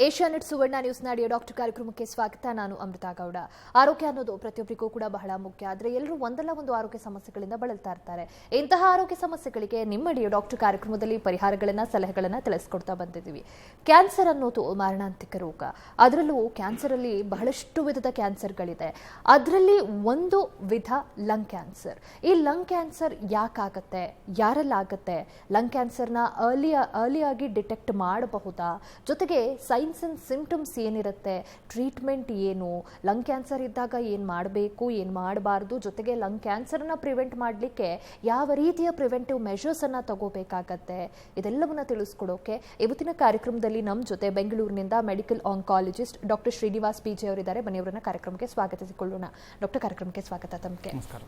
Asianet Suvarna news ನಾಡಿಯ doctor ಕಾರ್ಯಕ್ರಮಕ್ಕೆ ಸ್ವಾಗತ. ನಾನು ಅಮೃತಾ ಗೌಡ. ಆರೋಗ್ಯ ಅನ್ನೋದು ಪ್ರತಿಯೊಬ್ಬರಿಗೂ ಕೂಡ ಬಹಳ ಮುಖ್ಯ. ಆದರೆ ಎಲ್ಲರೂ ಒಂದಲ್ಲ ಒಂದು ಆರೋಗ್ಯ ಸಮಸ್ಯೆಗಳಿಂದ ಬಳಲ್ತಾ ಇರ್ತಾರೆ. ಇಂತಹ ಆರೋಗ್ಯ ಸಮಸ್ಯೆಗಳಿಗೆ ನಿಮ್ಮ ಡಿಯೋ ಡಾಕ್ಟರ್ ಕಾರ್ಯಕ್ರಮದಲ್ಲಿ ಪರಿಹಾರಗಳನ್ನ, ಸಲಹೆಗಳನ್ನ ತಿಳಿಸ್ಕೊಡ್ತಾ ಬಂದಿದ್ದೀವಿ. ಕ್ಯಾನ್ಸರ್ ಅನ್ನೋದು ಮಾರಣಾಂತಿಕ ರೋಗ. ಅದರಲ್ಲೂ ಕ್ಯಾನ್ಸರ್ ಅಲ್ಲಿ ಬಹಳಷ್ಟು ವಿಧದ ಕ್ಯಾನ್ಸರ್ಗಳಿದೆ. ಅದರಲ್ಲಿ ಒಂದು ವಿಧ ಲಂಗ್ ಕ್ಯಾನ್ಸರ್. ಈ ಲಂಗ್ ಕ್ಯಾನ್ಸರ್ ಯಾಕಾಗತ್ತೆ? ಯಾರಲ್ಲಾಗತ್ತೆ? ಲಂಗ್ ಕ್ಯಾನ್ಸರ್ನ ಅರ್ಲಿ, ಅರ್ಲಿಯಾಗಿ ಡಿಟೆಕ್ಟ್ ಮಾಡಬಹುದಾ? ಜೊತೆಗೆ ಸೈನ್ಸ್ ಅಂಡ್ ಸಿಂಪ್ಟಮ್ಸ್ ಏನಿರುತ್ತೆ? ಟ್ರೀಟ್ಮೆಂಟ್ ಏನು? ಲಂಗ್ ಕ್ಯಾನ್ಸರ್ ಇದ್ದಾಗ ಏನು ಮಾಡಬೇಕು? ಏನು ಮಾಡಬಾರ್ದು? ಜೊತೆಗೆ ಲಂಗ್ ಕ್ಯಾನ್ಸರ್ನ ಪ್ರಿವೆಂಟ್ ಮಾಡಲಿಕ್ಕೆ ಯಾವ ರೀತಿಯ ಪ್ರಿವೆಂಟಿವ್ ಮೆಷರ್ಸನ್ನು ತಗೋಬೇಕಾಗತ್ತೆ? ಇದೆಲ್ಲವನ್ನ ತಿಳಿಸ್ಕೊಡೋಕೆ ಇವತ್ತಿನ ಕಾರ್ಯಕ್ರಮದಲ್ಲಿ ನಮ್ಮ ಜೊತೆ ಬೆಂಗಳೂರಿನಿಂದ medical oncologist doctor Srinivas P J ಅವರಿದ್ದಾರೆ. ಮನೆಯವರನ್ನು ಕಾರ್ಯಕ್ರಮಕ್ಕೆ ಸ್ವಾಗತಿಸಿಕೊಳ್ಳೋಣ. ಡಾಕ್ಟರ್ ಕಾರ್ಯಕ್ರಮಕ್ಕೆ ಸ್ವಾಗತ ತಮಗೆ. ನಮಸ್ಕಾರ.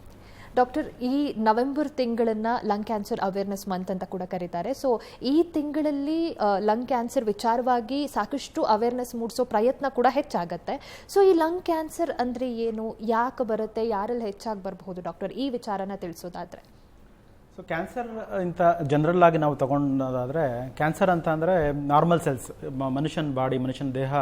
ಡಾಕ್ಟರ್, ಈ ನವೆಂಬರ್ ತಿಂಗಳನ್ನ ಲಂಗ್ ಕ್ಯಾನ್ಸರ್ ಅವೇರ್ನೆಸ್ ಮಂತ್ ಅಂತ ಕೂಡ ಕರೀತಾರೆ. ಸೊ, ಈ ತಿಂಗಳಲ್ಲಿ ಲಂಗ್ ಕ್ಯಾನ್ಸರ್ ವಿಚಾರವಾಗಿ ಸಾಕಷ್ಟು ಅವೇರ್ನೆಸ್ ಮೂಡಿಸೋ ಪ್ರಯತ್ನ ಕೂಡ ಹೆಚ್ಚಾಗತ್ತೆ. ಸೊ, ಈ ಲಂಗ್ ಕ್ಯಾನ್ಸರ್ ಅಂದ್ರೆ ಏನು? ಯಾಕೆ ಬರುತ್ತೆ? ಯಾರಲ್ಲಿ ಹೆಚ್ಚಾಗಿ ಬರಬಹುದು ಡಾಕ್ಟರ್? ಈ ವಿಚಾರನ ತಿಳಿಸೋದಾದ್ರೆ. ಸೊ, ಕ್ಯಾನ್ಸರ್ ಇಂತ ಜನರಲ್ ಆಗಿ ನಾವು ತಗೊಂಡೋದಾದ್ರೆ, ಕ್ಯಾನ್ಸರ್ ಅಂತ ಅಂದರೆ ನಾರ್ಮಲ್ ಸೆಲ್ಸ್ ಮನುಷ್ಯನ ಬಾಡಿ, ಮನುಷ್ಯನ ದೇಹ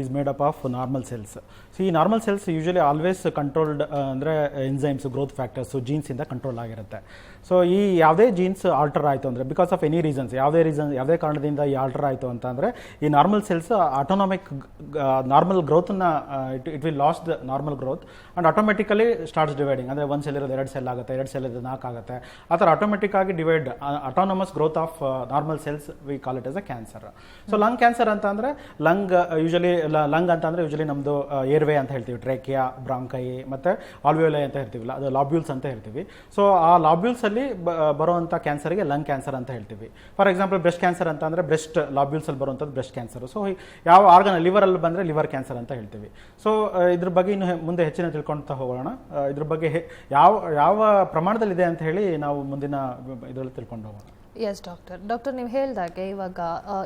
is made up of normal cells so ಈ normal cells usually always controlled ಅಂದರೆ ಎನ್ಸೈಮ್ಸ್ ಗ್ರೋತ್ ಫ್ಯಾಕ್ಟರ್ಸು ಜೀನ್ಸಿಂದ ಕಂಟ್ರೋಲ್ ಆಗಿರುತ್ತೆ. ಸೊ ಈ ಯಾವುದೇ ಜೀನ್ಸ್ ಆಲ್ಟರ್ ಆಯಿತು ಅಂದರೆ ಬಿಕಾಸ್ ಆಫ್ ಎನಿ ರೀಸನ್ಸ್ ಯಾವುದೇ ರೀಸನ್ ಯಾವುದೇ ಕಾರಣದಿಂದ ಈ ಆಲ್ಟರ್ ಆಯಿತು ಅಂತ ಅಂದರೆ, ಈ normal cells autonomic normal ಗ್ರೋತನ್ನ it it will lose the normal growth and automatically starts dividing ಅಂದರೆ ಒಂದು ಸೆಲ್ ಇರೋದು ಎರಡು ಸೆಲ್ ಆಗುತ್ತೆ, ಎರಡು ಸೆಲ್ ಇರೋದು ನಾಲ್ಕು ಆಗುತ್ತೆ. ಆ ಥರ ಆಟೋಮೆಟಿಕ್ ಆಗಿ divide autonomous growth of normal cells we call it as a cancer so lung cancer ಅಂತ ಅಂದರೆ ಲಂಗ್ ಯೂಶಲಿ ಲಂಗ್ ಅಂತ ಅಂದರೆ ಯೂಶಲಿ ನಮ್ಮದು ಏರ್ವೇ ಅಂತ ಹೇಳ್ತೀವಿ ಟ್ರೇಕಿಯಾ ಬ್ರಾಂಕೈ ಮತ್ತು ಆಲ್ವಿಯೋಲೆ ಅಂತ ಹೇಳ್ತೀವಿಲ್ಲ, ಅದು ಲಾಬ್ಯೂಲ್ಸ್ ಅಂತ ಹೇಳ್ತೀವಿ. ಸೊ ಆ ಲಾಬ್ಯೂಲ್ಸ್ ಅಲ್ಲಿ ಬ- ಬರುವಂಥ ಕ್ಯಾನ್ಸರ್ಗೆ ಲಂಗ್ ಕ್ಯಾನ್ಸರ್ ಅಂತ ಹೇಳ್ತೀವಿ. ಫಾರ್ ಎಕ್ಸಾಂಪಲ್ ಬ್ರೆಸ್ಟ್ ಕ್ಯಾನ್ಸರ್ ಅಂತ ಅಂದರೆ ಬ್ರೆಸ್ಟ್ ಲಾಬ್ಯೂಲ್ಸಲ್ಲಿ ಬರುವಂಥದ್ದು ಬ್ರೆಸ್ಟ್ ಕ್ಯಾನ್ಸರ್. ಸೊ ಯಾವ ಆರ್ಗನ್ ಲಿವರಲ್ಲಿ ಬಂದರೆ ಲಿವರ್ ಕ್ಯಾನ್ಸರ್ ಅಂತ ಹೇಳ್ತೀವಿ. ಸೊ ಇದ್ರ ಬಗ್ಗೆ ಇನ್ನು ಮುಂದೆ ಹೆಚ್ಚಿನ ತಿಳ್ಕೊಳ್ತಾ ಹೋಗೋಣ. ಇದ್ರ ಬಗ್ಗೆ ಯಾವ ಯಾವ ಪ್ರಮಾಣದಲ್ಲಿದೆ ಅಂತ ಹೇಳಿ ನಾವು ಮುಂದಿನ ಇದರಲ್ಲಿ ತಿಳ್ಕೊಂಡು ಹೋಗೋಣ. ಎಸ್ ಡಾಕ್ಟರ್ ಡಾಕ್ಟರ್ ನೀವು ಹೇಳಿದಾಗೆ ಇವಾಗ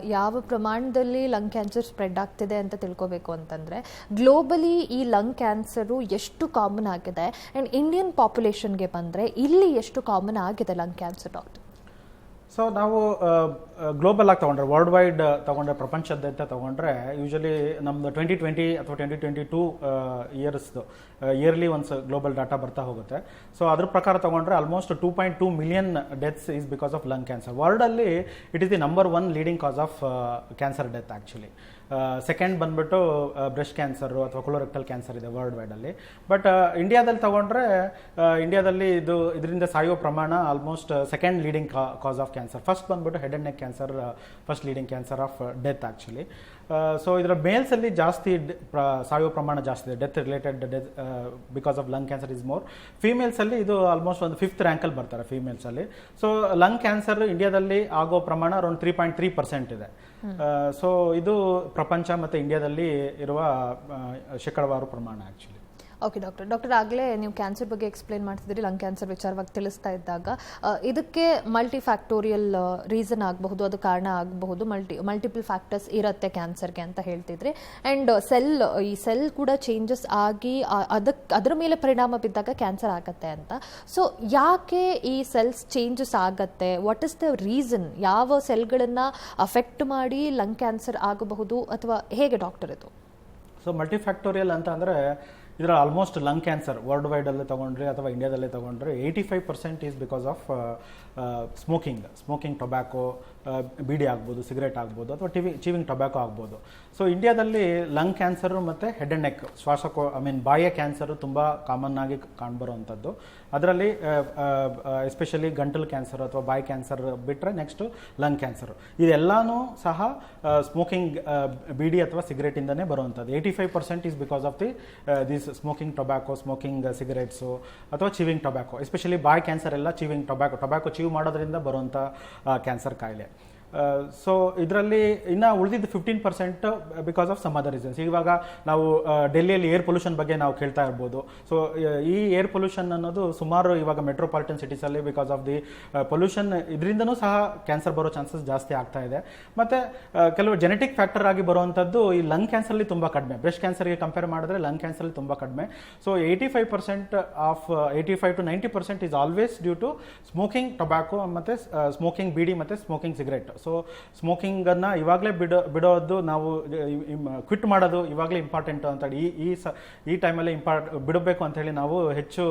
ಯಾವ ಪ್ರಮಾಣದಲ್ಲಿ ಲಂಗ್ ಕ್ಯಾನ್ಸರ್ ಸ್ಪ್ರೆಡ್ ಆಗ್ತಿದೆ ಅಂತ ತಿಳ್ಕೊಬೇಕು ಅಂತಂದರೆ ಗ್ಲೋಬಲಿ ಈ ಲಂಗ್ ಕ್ಯಾನ್ಸರು ಎಷ್ಟು ಕಾಮನ್ ಆಗಿದೆ? ಆ್ಯಂಡ್ ಇಂಡಿಯನ್ ಪಾಪ್ಯುಲೇಷನ್ಗೆ ಬಂದರೆ ಇಲ್ಲಿ ಎಷ್ಟು ಕಾಮನ್ ಆಗಿದೆ ಲಂಗ್ ಕ್ಯಾನ್ಸರ್ ಡಾಕ್ಟರ್ ಸೊ ನಾವು ಗ್ಲೋಬಲ್ ಆಗಿ ತೊಗೊಂಡ್ರೆ ವರ್ಲ್ಡ್ ವೈಡ್ ತೊಗೊಂಡ್ರೆ ಪ್ರಪಂಚದಂತೆ ತೊಗೊಂಡ್ರೆ ಯೂಶಲಿ ನಮ್ದು ಟ್ವೆಂಟಿ ಟ್ವೆಂಟಿ ಅಥವಾ ಟ್ವೆಂಟಿ ಟ್ವೆಂಟಿ ಟೂ ಇಯರ್ಸ್ದು ಇಯರ್ಲಿ ಒನ್ಸ್ ಗ್ಲೋಬಲ್ ಡಾಟಾ ಬರ್ತಾ ಹೋಗುತ್ತೆ. ಸೊ ಅದ್ರ ಪ್ರಕಾರ ತೊಗೊಂಡ್ರೆ almost two point two million deaths is because of lung cancer ವರ್ಲ್ಡಲ್ಲಿ it is the number one leading cause of cancer death actually second ಬಂದ್ಬಿಟ್ಟು breast cancer ಅಥವಾ colorectal cancer ಇದೆ world ವೈಡಲ್ಲಿ but ಇಂಡಿಯಾದಲ್ಲಿ ತಗೊಂಡ್ರೆ ಇಂಡಿಯಾದಲ್ಲಿ ಇದು, ಇದರಿಂದ ಸಾಯೋ ಪ್ರಮಾಣ almost second leading cause of cancer first ಬಂದ್ಬಿಟ್ಟು head and neck cancer first leading cancer of death actually so ಇದರ ಮೇಲ್ಸಲ್ಲಿ ಜಾಸ್ತಿ ಸಾಯುವ ಪ್ರ- ಸಾಯೋ ಪ್ರಮಾಣ ಜಾಸ್ತಿ ಇದೆ. Death related death because of lung cancer is more ಫೀಮೇಲ್ಸಲ್ಲಿ ಇದು ಆಲ್ಮೋಸ್ಟ್ ಒಂದು ಫಿಫ್ತ್ ರ್ಯಾಂಕಲ್ಲಿ ಬರ್ತಾರೆ ಫೀಮೇಲ್ಸಲ್ಲಿ ಸೊ ಲಂಗ್ ಕ್ಯಾನ್ಸರ್ ಇಂಡಿಯಾದಲ್ಲಿ ಆಗೋ ಪ್ರಮಾಣ around three point three percent ಇದೆ. ಸೊ ಇದು ಪ್ರಪಂಚ ಮತ್ತು ಇಂಡಿಯಾದಲ್ಲಿ ಇರುವ ಆ, ಶೇಕಡವಾರು ಪ್ರಮಾಣ ಆ್ಯಕ್ಚುಲಿ ಓಕೆ ಡಾಕ್ಟರ್ ಡಾಕ್ಟರ್ ಆಗಲೇ ನೀವು ಕ್ಯಾನ್ಸರ್ ಬಗ್ಗೆ ಎಕ್ಸ್ಪ್ಲೇನ್ ಮಾಡ್ತಿದ್ರಿ ಲಂಗ್ ಕ್ಯಾನ್ಸರ್ ವಿಚಾರವಾಗಿ ತಿಳಿಸ್ತಾ ಇದ್ದಾಗ ಇದಕ್ಕೆ ಮಲ್ಟಿ ಫ್ಯಾಕ್ಟೋರಿಯಲ್ ರೀಸನ್ ಆಗಬಹುದು, ಅದು ಕಾರಣ ಆಗಬಹುದು ಮಲ್ಟಿ ಮಲ್ಟಿಪಲ್ ಫ್ಯಾಕ್ಟರ್ಸ್ ಇರುತ್ತೆ ಕ್ಯಾನ್ಸರ್ಗೆ ಅಂತ ಹೇಳ್ತಿದ್ರಿ. ಆ್ಯಂಡ್ ಸೆಲ್ ಈ ಸೆಲ್ ಕೂಡ ಚೇಂಜಸ್ ಆಗಿ ಅದಕ್ಕೆ ಅದರ ಮೇಲೆ ಪರಿಣಾಮ ಬಿದ್ದಾಗ ಕ್ಯಾನ್ಸರ್ ಆಗತ್ತೆ ಅಂತ. ಸೊ ಯಾಕೆ ಈ ಸೆಲ್ಸ್ ಚೇಂಜಸ್ ಆಗತ್ತೆ? ವಾಟ್ ಇಸ್ ದ ರೀಸನ್ ಯಾವ ಸೆಲ್ಗಳನ್ನು ಅಫೆಕ್ಟ್ ಮಾಡಿ ಲಂಗ್ ಕ್ಯಾನ್ಸರ್ ಆಗಬಹುದು? ಅಥವಾ ಹೇಗೆ ಡಾಕ್ಟರ್ ಇದು? ಸೊ ಮಲ್ಟಿಫ್ಯಾಕ್ಟೋರಿಯಲ್ ಅಂತ ಅಂದರೆ ಇದರ ಆಲ್ಮೋಸ್ಟ್ ಲಂಗ್ ಕ್ಯಾನ್ಸರ್ ವರ್ಲ್ಡ್ ವೈಡಲ್ಲೇ ತೊಗೊಂಡ್ರೆ ಅಥವಾ ಇಂಡಿಯಾದಲ್ಲೇ ತೊಗೊಂಡ್ರೆ eighty five percent is because of smoking smoking tobacco beedi ಆಗ್ಬೋದು ಸಿಗರೇಟ್ ಆಗ್ಬೋದು, ಅಥವಾ ಟಿವಿ ಚೀವಿಂಗ್ ಟೊಬ್ಯಾಕೋ ಆಗ್ಬೋದು. ಸೊ ಇಂಡಿಯಾದಲ್ಲಿ ಲಂಗ್ ಕ್ಯಾನ್ಸರು ಮತ್ತು ಹೆಡ್ ಆ್ಯಂಡ್ ನೆಕ್ ಶ್ವಾಸಕೋ ಐ ಮೀನ್ ಬಾಯ ಕ್ಯಾನ್ಸರು ತುಂಬ ಕಾಮನ್ ಆಗಿ ಕಾಣ್ಬರುವಂಥದ್ದು. ಅದರಲ್ಲಿ ಎಸ್ಪೆಷಲಿ ಗಂಟಲು ಕ್ಯಾನ್ಸರ್ ಅಥವಾ ಬಾಯ್ ಕ್ಯಾನ್ಸರ್ ಬಿಟ್ಟರೆ ನೆಕ್ಸ್ಟು ಲಂಗ್ ಕ್ಯಾನ್ಸರ್ ಇದೆಲ್ಲನೂ ಸಹ ಸ್ಮೋಕಿಂಗ್ ಬಿಡಿ ಅಥವಾ ಸಿಗರೇಟಿಂದನೇ ಬರುವಂಥದ್ದು. Eighty five percent is because of the this smoking tobacco smoking cigarettes ಅಥವಾ ಚೀವಿಂಗ್ ಟೊಬ್ಯಾಕೋ ಎಸ್ಪೆಷಲಿ ಬಾಯ್ ಕ್ಯಾನ್ಸರ್ ಎಲ್ಲ ಚೀವಿಂಗ್ ಟೊಬ್ಯಾಕೋ ಟೊಬ್ಯಾಕೋ ಚೀವ್ ಮಾಡೋದ್ರಿಂದ ಬರುವಂಥ ಕ್ಯಾನ್ಸರ್ ಕಾಯಿಲೆ. ಸೊ ಇದರಲ್ಲಿ ಇನ್ನು ಉಳಿದಿದ್ದು fifteen percent because of some other reasons ಇವಾಗ ನಾವು ಡೆಲ್ಲಿಯಲ್ಲಿ ಏರ್ ಪೊಲ್ಯೂಷನ್ ಬಗ್ಗೆ ನಾವು ಕೇಳ್ತಾ ಇರ್ಬೋದು. ಸೊ ಈ ಏರ್ ಪೊಲ್ಯೂಷನ್ ಅನ್ನೋದು ಸುಮಾರು ಇವಾಗ ಮೆಟ್ರೋಪಾಲಿಟನ್ ಸಿಟೀಸಲ್ಲಿ ಬಿಕಾಸ್ ಆಫ್ ದಿ ಪೊಲ್ಯೂಷನ್ ಇದರಿಂದನೂ ಸಹ ಕ್ಯಾನ್ಸರ್ ಬರೋ ಚಾನ್ಸಸ್ ಜಾಸ್ತಿ ಆಗ್ತಾ ಇದೆ. ಮತ್ತು ಕೆಲವು ಜೆನೆಟಿಕ್ ಫ್ಯಾಕ್ಟರ್ ಆಗಿ ಬರುವಂಥದ್ದು ಈ ಲಂಗ್ ಕ್ಯಾನ್ಸರ್ಲಿ ತುಂಬ ಕಡಿಮೆ. ಬ್ರೆಸ್ಟ್ ಕ್ಯಾನ್ಸರ್ಗೆ ಕಂಪೇರ್ ಮಾಡಿದ್ರೆ ಲಂಗ್ ಕ್ಯಾನ್ಸರ್ಲಿ ತುಂಬ ಕಡಿಮೆ. So eighty five percent of eighty five to ninety percent is always due to smoking tobacco ಮತ್ತು ಸ್ಮೋಕಿಂಗ್ ಬಿಡಿ ಮತ್ತು ಸ್ಮೋಕಿಂಗ್ ಸಿಗರೇಟ್ ಸೊ ಸ್ಮೋಕಿಂಗನ್ನು ಇವಾಗಲೇ ಬಿಡೋ, ಬಿಡೋದು ನಾವು ಕ್ವಿಟ್ ಮಾಡೋದು ಇವಾಗಲೇ ಇಂಪಾರ್ಟೆಂಟ್ ಅಂತ ಈ ಈ ಸ, ಈ ಟೈಮಲ್ಲಿ ಇಂಪಾರ್ಟ್ ಬಿಡಬೇಕು ಅಂತ ಹೇಳಿ ನಾವು ಹೆಚ್ಚು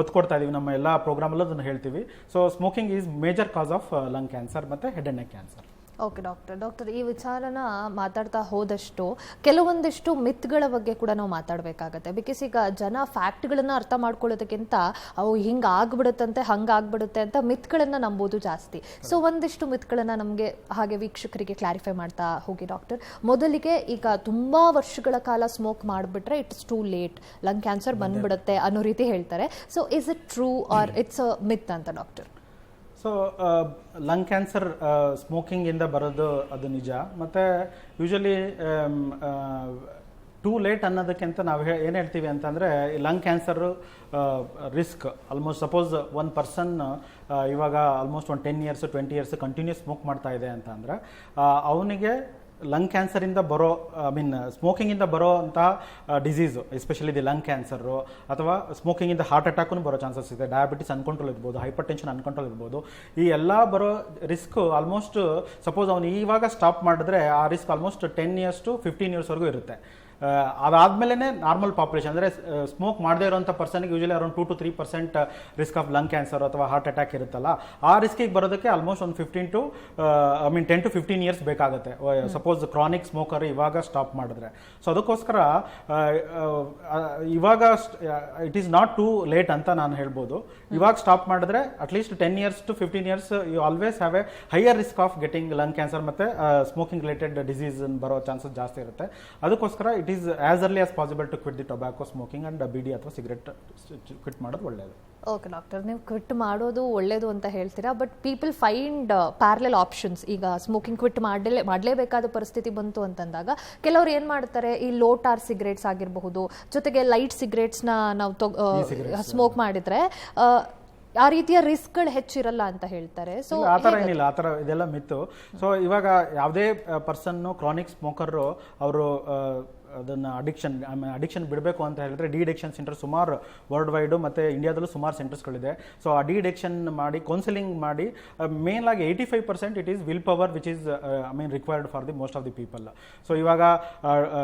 ಒತ್ತು ಕೊಡ್ತಾ ಇದ್ದೀವಿ ನಮ್ಮ ಎಲ್ಲ ಪ್ರೋಗ್ರಾಮಲ್ಲೂ ಅದನ್ನು ಹೇಳ್ತೀವಿ. So smoking is major cause of lung cancer ಮತ್ತು head and neck cancer okay doctor doctor ಈ ವಿಚಾರನ ಮಾತಾಡ್ತಾ ಹೋದಷ್ಟು ಕೆಲವೊಂದಿಷ್ಟು ಮಿತ್ಗಳ ಬಗ್ಗೆ ಕೂಡ ನಾವು ಮಾತಾಡಬೇಕಾಗತ್ತೆ. ಬಿಕಾಸ್ ಈಗ ಜನ ಫ್ಯಾಕ್ಟ್ಗಳನ್ನು ಅರ್ಥ ಮಾಡ್ಕೊಳ್ಳೋದಕ್ಕಿಂತ ಅವು ಹಿಂಗೆ ಆಗ್ಬಿಡುತ್ತಂತೆ ಹಂಗೆ ಆಗ್ಬಿಡುತ್ತೆ ಅಂತ ಮಿತ್ಗಳನ್ನು ನಂಬೋದು ಜಾಸ್ತಿ. ಸೊ ಒಂದಿಷ್ಟು ಮಿತ್ಗಳನ್ನು ನಮಗೆ ಹಾಗೆ ವೀಕ್ಷಕರಿಗೆ ಕ್ಲಾರಿಫೈ ಮಾಡ್ತಾ ಹೋಗಿ ಡಾಕ್ಟರ್ ಮೊದಲಿಗೆ ಈಗ ತುಂಬ ವರ್ಷಗಳ ಕಾಲ ಸ್ಮೋಕ್ ಮಾಡಿಬಿಟ್ರೆ it's too late lung cancer ಬಂದ್ಬಿಡುತ್ತೆ ಅನ್ನೋ ರೀತಿ ಹೇಳ್ತಾರೆ. So is it true or it's a myth ಅಂತ ಡಾಕ್ಟರ್ ಸೊ ಲಂಗ್ ಕ್ಯಾನ್ಸರ್ ಸ್ಮೋಕಿಂಗಿಂದ ಬರೋದು ಅದು ನಿಜ. ಮತ್ತು ಯೂಶಲಿ ಟೂ ಲೇಟ್ ಅನ್ನೋದಕ್ಕಿಂತ ನಾವು ಹೇ, ಏನು ಹೇಳ್ತೀವಿ ಅಂತಂದರೆ lung cancer risk almost suppose one person ಇವಾಗ ಆಲ್ಮೋಸ್ಟ್ ಒಂದು ten years twenty years continuous smoke ಮಾಡ್ತಾ ಇದೆ ಅಂತ ಅಂದರೆ ಅವನಿಗೆ ಲಂಗ್ ಕ್ಯಾನ್ಸರಿಂದ ಬರೋ ಐ ಮೀನ್ ಸ್ಮೋಕಿಂಗಿಂದ ಬರೋ ಅಂತಹ disease especially the lung cancer ಅಥವಾ ಸ್ಮೋಕಿಂಗಿಂದ ಹಾರ್ಟ್ ಅಟ್ಯಾಕು ಬರೋ ಚಾನ್ಸಸ್ ಇದೆ. ಡಯಾಬಿಟಿಸ್ ಅನ್ಕಂಟ್ರೋಲ್ ಇರ್ಬೋದು ಹೈಪರ್ ಟೆನ್ಷನ್ ಅನ್ಕಂಟ್ರೋಲ್ ಇರ್ಬೋದು. ಈ ಎಲ್ಲ ಬರೋ ರಿಸ್ಕ್ ಆಲ್ಮೋಸ್ಟ್ ಸಪೋಸ್ ಅವನು ಇವಾಗ ಸ್ಟಾಪ್ ಮಾಡಿದ್ರೆ ಆ risk almost ten years to fifteen ಇಯರ್ಸ್ವರೆಗೂ ಇರುತ್ತೆ. ಅದಾದ್ಮೇಲೆ ನಾರ್ಮಲ್ ಪಾಪ್ಯುಲೇಷನ್ ಅಂದರೆ ಸ್ಮೋಕ್ ಮಾಡದೇ ಇರೋಂಥ ಪರ್ಸನ್ಗೆ usually around two two three percent risk of lung cancer ಅಥವಾ ಹಾರ್ಟ್ ಅಟ್ಯಾಕ್ ಇರುತ್ತಲ್ಲ ಆ ರಿಸ್ಕಿಗೆ ಬರೋದಕ್ಕೆ ಆಲ್ಮೋಸ್ಟ್ ಒಂದು fifteen to I mean ten to fifteen years ಬೇಕಾಗುತ್ತೆ. ಸಪೋಸ್ ಕ್ರಾನಿಕ್ ಸ್ಮೋಕರ್ ಇವಾಗ ಸ್ಟಾಪ್ ಮಾಡಿದ್ರೆ. ಸೊ ಅದಕ್ಕೋಸ್ಕರ ಇವಾಗ it is not too late ಅಂತ ನಾನು ಹೇಳ್ಬೋದು. ಇವಾಗ ಸ್ಟಾಪ್ ಮಾಡಿದ್ರೆ at least ten years to fifteen years you always have a higher risk of getting lung cancer ಮತ್ತು ಸ್ಮೋಕಿಂಗ್ ರಿಲೇಟೆಡ್ ಡಿಸೀಸ್ ಬರೋ ಚಾನ್ಸಸ್ ಜಾಸ್ತಿ ಇರುತ್ತೆ. ಅದಕ್ಕೋಸ್ಕರ it is as early as possible to quit the tobacco smoking and beedi ಅಥವಾ cigarette quit ಮಾಡೋದು ಒಳ್ಳೆಯದು okay doctor ನೀವು quit ಮಾಡೋದು ಒಳ್ಳೇದು ಅಂತ ಹೇಳ್ತೀರಾ? But people find parallel options ಈಗ ಸ್ಮೋಕಿಂಗ್ ಕ್ವಿಟ್ ಮಾಡಲೇ ಮಾಡಲೇಬೇಕಾದ ಪರಿಸ್ಥಿತಿ ಬಂತು ಅಂತಂದಾಗ ಕೆಲವರು ಏನು ಮಾಡ್ತಾರೆ? ಈ ಲೋ ಟಾರ್ ಸಿಗರೇಟ್ಸ್ ಆಗಿರಬಹುದು ಜೊತೆಗೆ ಲೈಟ್ ಸಿಗರೇಟ್ಸ್ನ ನಾವು ಸ್ಮೋಕ್ ಮಾಡಿದ್ರೆ ಆ, ರೀತಿಯ ರಿಸ್ಕ್ಗಳು ಹೆಚ್ಚಿರಲ್ಲ ಅಂತ ಹೇಳ್ತಾರೆ. ಸೊ ಆ ಥರ ಏನಿಲ್ಲ ಆ ಥರ ಇದೆಲ್ಲ ಮಿತ್ತು. ಸೊ ಇವಾಗ ಯಾವುದೇ ಪರ್ಸನ್ನು ಕ್ರಾನಿಕ್ ಸ್ಮೋಕರು ಅವರು ಅದನ್ನು ಅಡಿಕ್ಷನ್ ಅಡಿಕ್ಷನ್ ಬಿಡಬೇಕು ಅಂತ ಹೇಳಿದ್ರೆ ಡಿ ಅಡಿಕ್ಷನ್ ಸೆಂಟರ್ ಸುಮಾರು ವರ್ಲ್ಡ್ ವೈಡು ಮತ್ತು ಇಂಡಿಯಾದಲ್ಲೂ ಸುಮಾರು ಸೆಂಟರ್ಸ್ಗಳಿದೆ ಸೊ ಆ ಡಿ ಅಡಿಕ್ಷನ್ ಮಾಡಿ ಕೌನ್ಸಿಲಿಂಗ್ ಮಾಡಿ ಮೇನ್ ಆಗಿ eighty five percent it is will power which is I mean required for the most of the people so ಇವಾಗ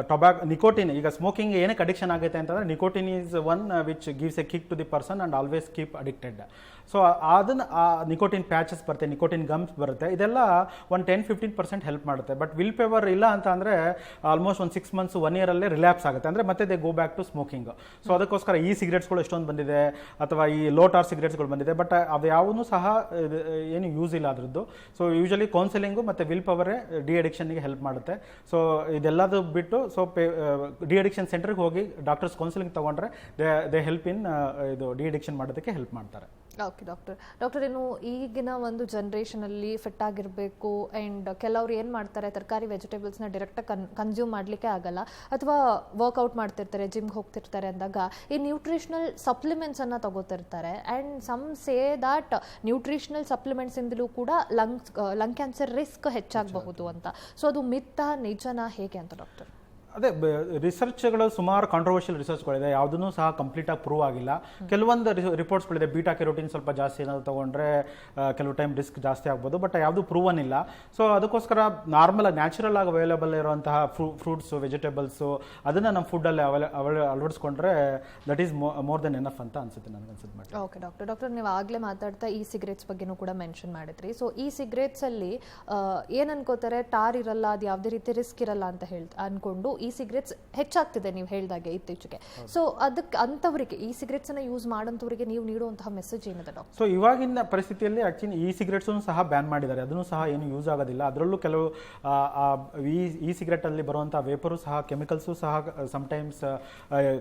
ಟೊಬ್ಯಾಕ್ ನಿಕೋಟಿನ್ ಈಗ ಸ್ಮೋಕಿಂಗ್ ಏನಕ್ಕೆ ಅಡಿಕ್ಷನ್ ಆಗುತ್ತೆ ಅಂತಂದರೆ nicotine is one which gives a kick to the person and always keep addicted so ಅದನ್ನು ಆ nicotine patches ಬರುತ್ತೆ nicotine gums ಬರುತ್ತೆ. ಇದೆಲ್ಲ ಒಂದು ಟೆನ್ ಫಿಫ್ಟೀನ್ ಪರ್ಸೆಂಟ್ ಹೆಲ್ಪ್ ಮಾಡುತ್ತೆ. ಬಟ್ ವಿಲ್ ಪೇವರ್ ಇಲ್ಲ ಅಂತ ಅಂದರೆ ಆಲ್ಮೋಸ್ಟ್ ಒಂದು ಸಿಕ್ಸ್ ಮಂತ್ಸ್ ಒನ್ ಇಯರಲ್ಲೇ ರಿಲ್ಯಾಪ್ಸ್ ಆಗುತ್ತೆ. ಅಂದರೆ ಮತ್ತೆ they go back to smoking so ಅದಕ್ಕೋಸ್ಕರ ಈ ಸಿಗರೇಟ್ಸ್ಗಳು ಎಷ್ಟೊಂದು ಬಂದಿದೆ ಅಥವಾ ಈ ಲೋಟಾರ್ ಸಿಗರೇಟ್ಸ್ಗಳು ಬಂದಿದೆ. ಬಟ್ ಅದು ಯಾವೂ ಸಹ ಏನು ಯೂಸ್ ಇಲ್ಲ ಅದರದ್ದು. ಸೊ ಯೂಶಲಿ ಕೌನ್ಸಿಲಿಂಗು ಮತ್ತು ವಿಲ್ ಪವರೇ ಡಿ ಅಡಿಕ್ಷನ್ಗೆ ಹೆಲ್ಪ್ ಮಾಡುತ್ತೆ. ಸೊ ಇದೆಲ್ಲದು ಬಿಟ್ಟು ಸೊ ಪೇ ಡಿ ಅಡಿಕ್ಷನ್ ಸೆಂಟರ್ಗೆ ಹೋಗಿ ಡಾಕ್ಟರ್ಸ್ ಕೌನ್ಸಿಲಿಂಗ್ ತೊಗೊಂಡ್ರೆ ದೇ ದೇ ಹೆಲ್ಪ್ ಇನ್ ಇದು ಡಿ ಅಡಿಕ್ಷನ್ ಮಾಡೋದಕ್ಕೆ ಹೆಲ್ಪ್ ಮಾಡ್ತಾರೆ. ಓಕೆ ಡಾಕ್ಟರ್ ಡಾಕ್ಟರ್ ಇನ್ನು ಈಗಿನ ಒಂದು ಜನ್ರೇಷನಲ್ಲಿ ಫಿಟ್ ಆಗಿರಬೇಕು ಆ್ಯಂಡ್ ಕೆಲವ್ರು ಏನು ಮಾಡ್ತಾರೆ, ತರಕಾರಿ ವೆಜಿಟೇಬಲ್ಸ್ನ ಡೈರೆಕ್ಟಾಗಿ ಕನ್ ಕನ್ಸ್ಯೂಮ್ ಮಾಡಲಿಕ್ಕೆ ಆಗಲ್ಲ. ಅಥವಾ ವರ್ಕೌಟ್ ಮಾಡ್ತಿರ್ತಾರೆ ಜಿಮ್ಗೆ ಹೋಗ್ತಿರ್ತಾರೆ ಅಂದಾಗ ಈ ನ್ಯೂಟ್ರಿಷನಲ್ ಸಪ್ಲಿಮೆಂಟ್ಸನ್ನು ತಗೋತಿರ್ತಾರೆ. And some say that nutritional ಸಪ್ಲಿಮೆಂಟ್ಸಿಂದಲೂ ಕೂಡ ಲಂಗ್ಸ್ ಲಂಗ್ ಕ್ಯಾನ್ಸರ್ ರಿಸ್ಕ್ ಹೆಚ್ಚಾಗಬಹುದು ಅಂತ. ಸೊ ಅದು ಮಿತ್ತ, ನಿಜನಾ ಹೇಗೆ ಅಂತ ಡಾಕ್ಟರ್ ಅದೇ ರಿಸರ್ಚ್ಗಳು ಸುಮಾರು ಕಾಂಟ್ರವರ್ಷಿಯಲ್ ರಿಸರ್ಚ್ಗಳಿದೆ ಯಾವುದೂ ಸಹ ಕಂಪ್ಲೀಟಾಗಿ ಪ್ರೂವ್ ಆಗಿಲ್ಲ. ಕೆಲವೊಂದು ರಿಪೋರ್ಟ್ಸ್ಗಳಿದೆ ಬೀಟಾ ಕೆರೋಟಿನ್ ಸ್ವಲ್ಪ ಜಾಸ್ತಿ ಏನಾದರೂ ತೊಗೊಂಡ್ರೆ ಕೆಲವು ಟೈಮ್ ರಿಸ್ಕ್ ಜಾಸ್ತಿ ಆಗ್ಬೋದು. ಬಟ್ ಯಾವುದು ಪ್ರೂವನ್ ಇಲ್ಲ ಸೊ ಅದಕ್ಕೋಸ್ಕರ ನಾರ್ಮಲ್ ನ್ಯಾಚುರಲ್ ಆಗಿ ಅವೈಲೇಬಲ್ ಇರುವಂತಹ ಫ್ರೂಟ್ಸು ವೆಜಿಟೇಬಲ್ಸು ಅದನ್ನು ನಮ್ಮ ಫುಡ್ಡಲ್ಲಿ ಅವೈಲ ಅಳವಡಿಸ್ಕೊಂಡ್ರೆ that is more than enough ಅಂತ ಅನ್ಸುತ್ತೆ ನನಗೆ ಅನ್ಸುತ್ತೆ ಮಟ್ಟ ಓಕೆ ಡಾಕ್ಟರ್ ಡಾಕ್ಟರ್ ನೀವು ಆಗಲೇ ಮಾತಾಡ್ತಾ ಈ ಸಿಗರೇಟ್ಸ್ ಬಗ್ಗೆನೂ ಕೂಡ ಮೆನ್ಷನ್ ಮಾಡಿದ್ರಿ. ಸೊ ಈ ಸಿಗರೇಟ್ಸಲ್ಲಿ ಏನು ಅನ್ಕೋತಾರೆ? ಟಾರ್ ಇರಲ್ಲ ಅದು ಯಾವುದೇ ರೀತಿ ರಿಸ್ಕ್ ಇರಲ್ಲ ಅಂತ ಹೇಳ್ ಅನ್ಕೊಂಡು ಈ ಸಿಗರೇಟ್ಸ್ ಹೆಚ್ಚಾಗ್ತಿದೆ ನೀವು ಹೇಳಿದಾಗೆ ಇತ್ತೀಚೆಗೆ. ಸೊ ಅದಕ್ಕೆ ಅಂಥವರಿಗೆ ಈ ಸಿಗರೇಟ್ಸನ್ನು ಯೂಸ್ ಮಾಡೋಂಥವರಿಗೆ ನೀವು ನೀಡುವಂತಹ ಮೆಸೇಜ್ ಏನಿದೆ ಡಾಕ್ಟರ್ ಸೊ ಇವಾಗಿನ ಪರಿಸ್ಥಿತಿಯಲ್ಲಿ ಆಕ್ಚುಲಿ ಈ ಸಿಗರೆಟ್ಸನ್ನು ಸಹ ಬ್ಯಾನ್ ಮಾಡಿದ್ದಾರೆ. ಅದನ್ನು ಸಹ ಏನು ಯೂಸ್ ಆಗೋದಿಲ್ಲ. ಅದರಲ್ಲೂ ಕೆಲವು ಈ ಈ ಸಿಗರೆಟಲ್ಲಿ ಬರುವಂಥ ವೇಪರು ಸಹ ಕೆಮಿಕಲ್ಸು ಸಹ ಸಮಟೈಮ್ಸ್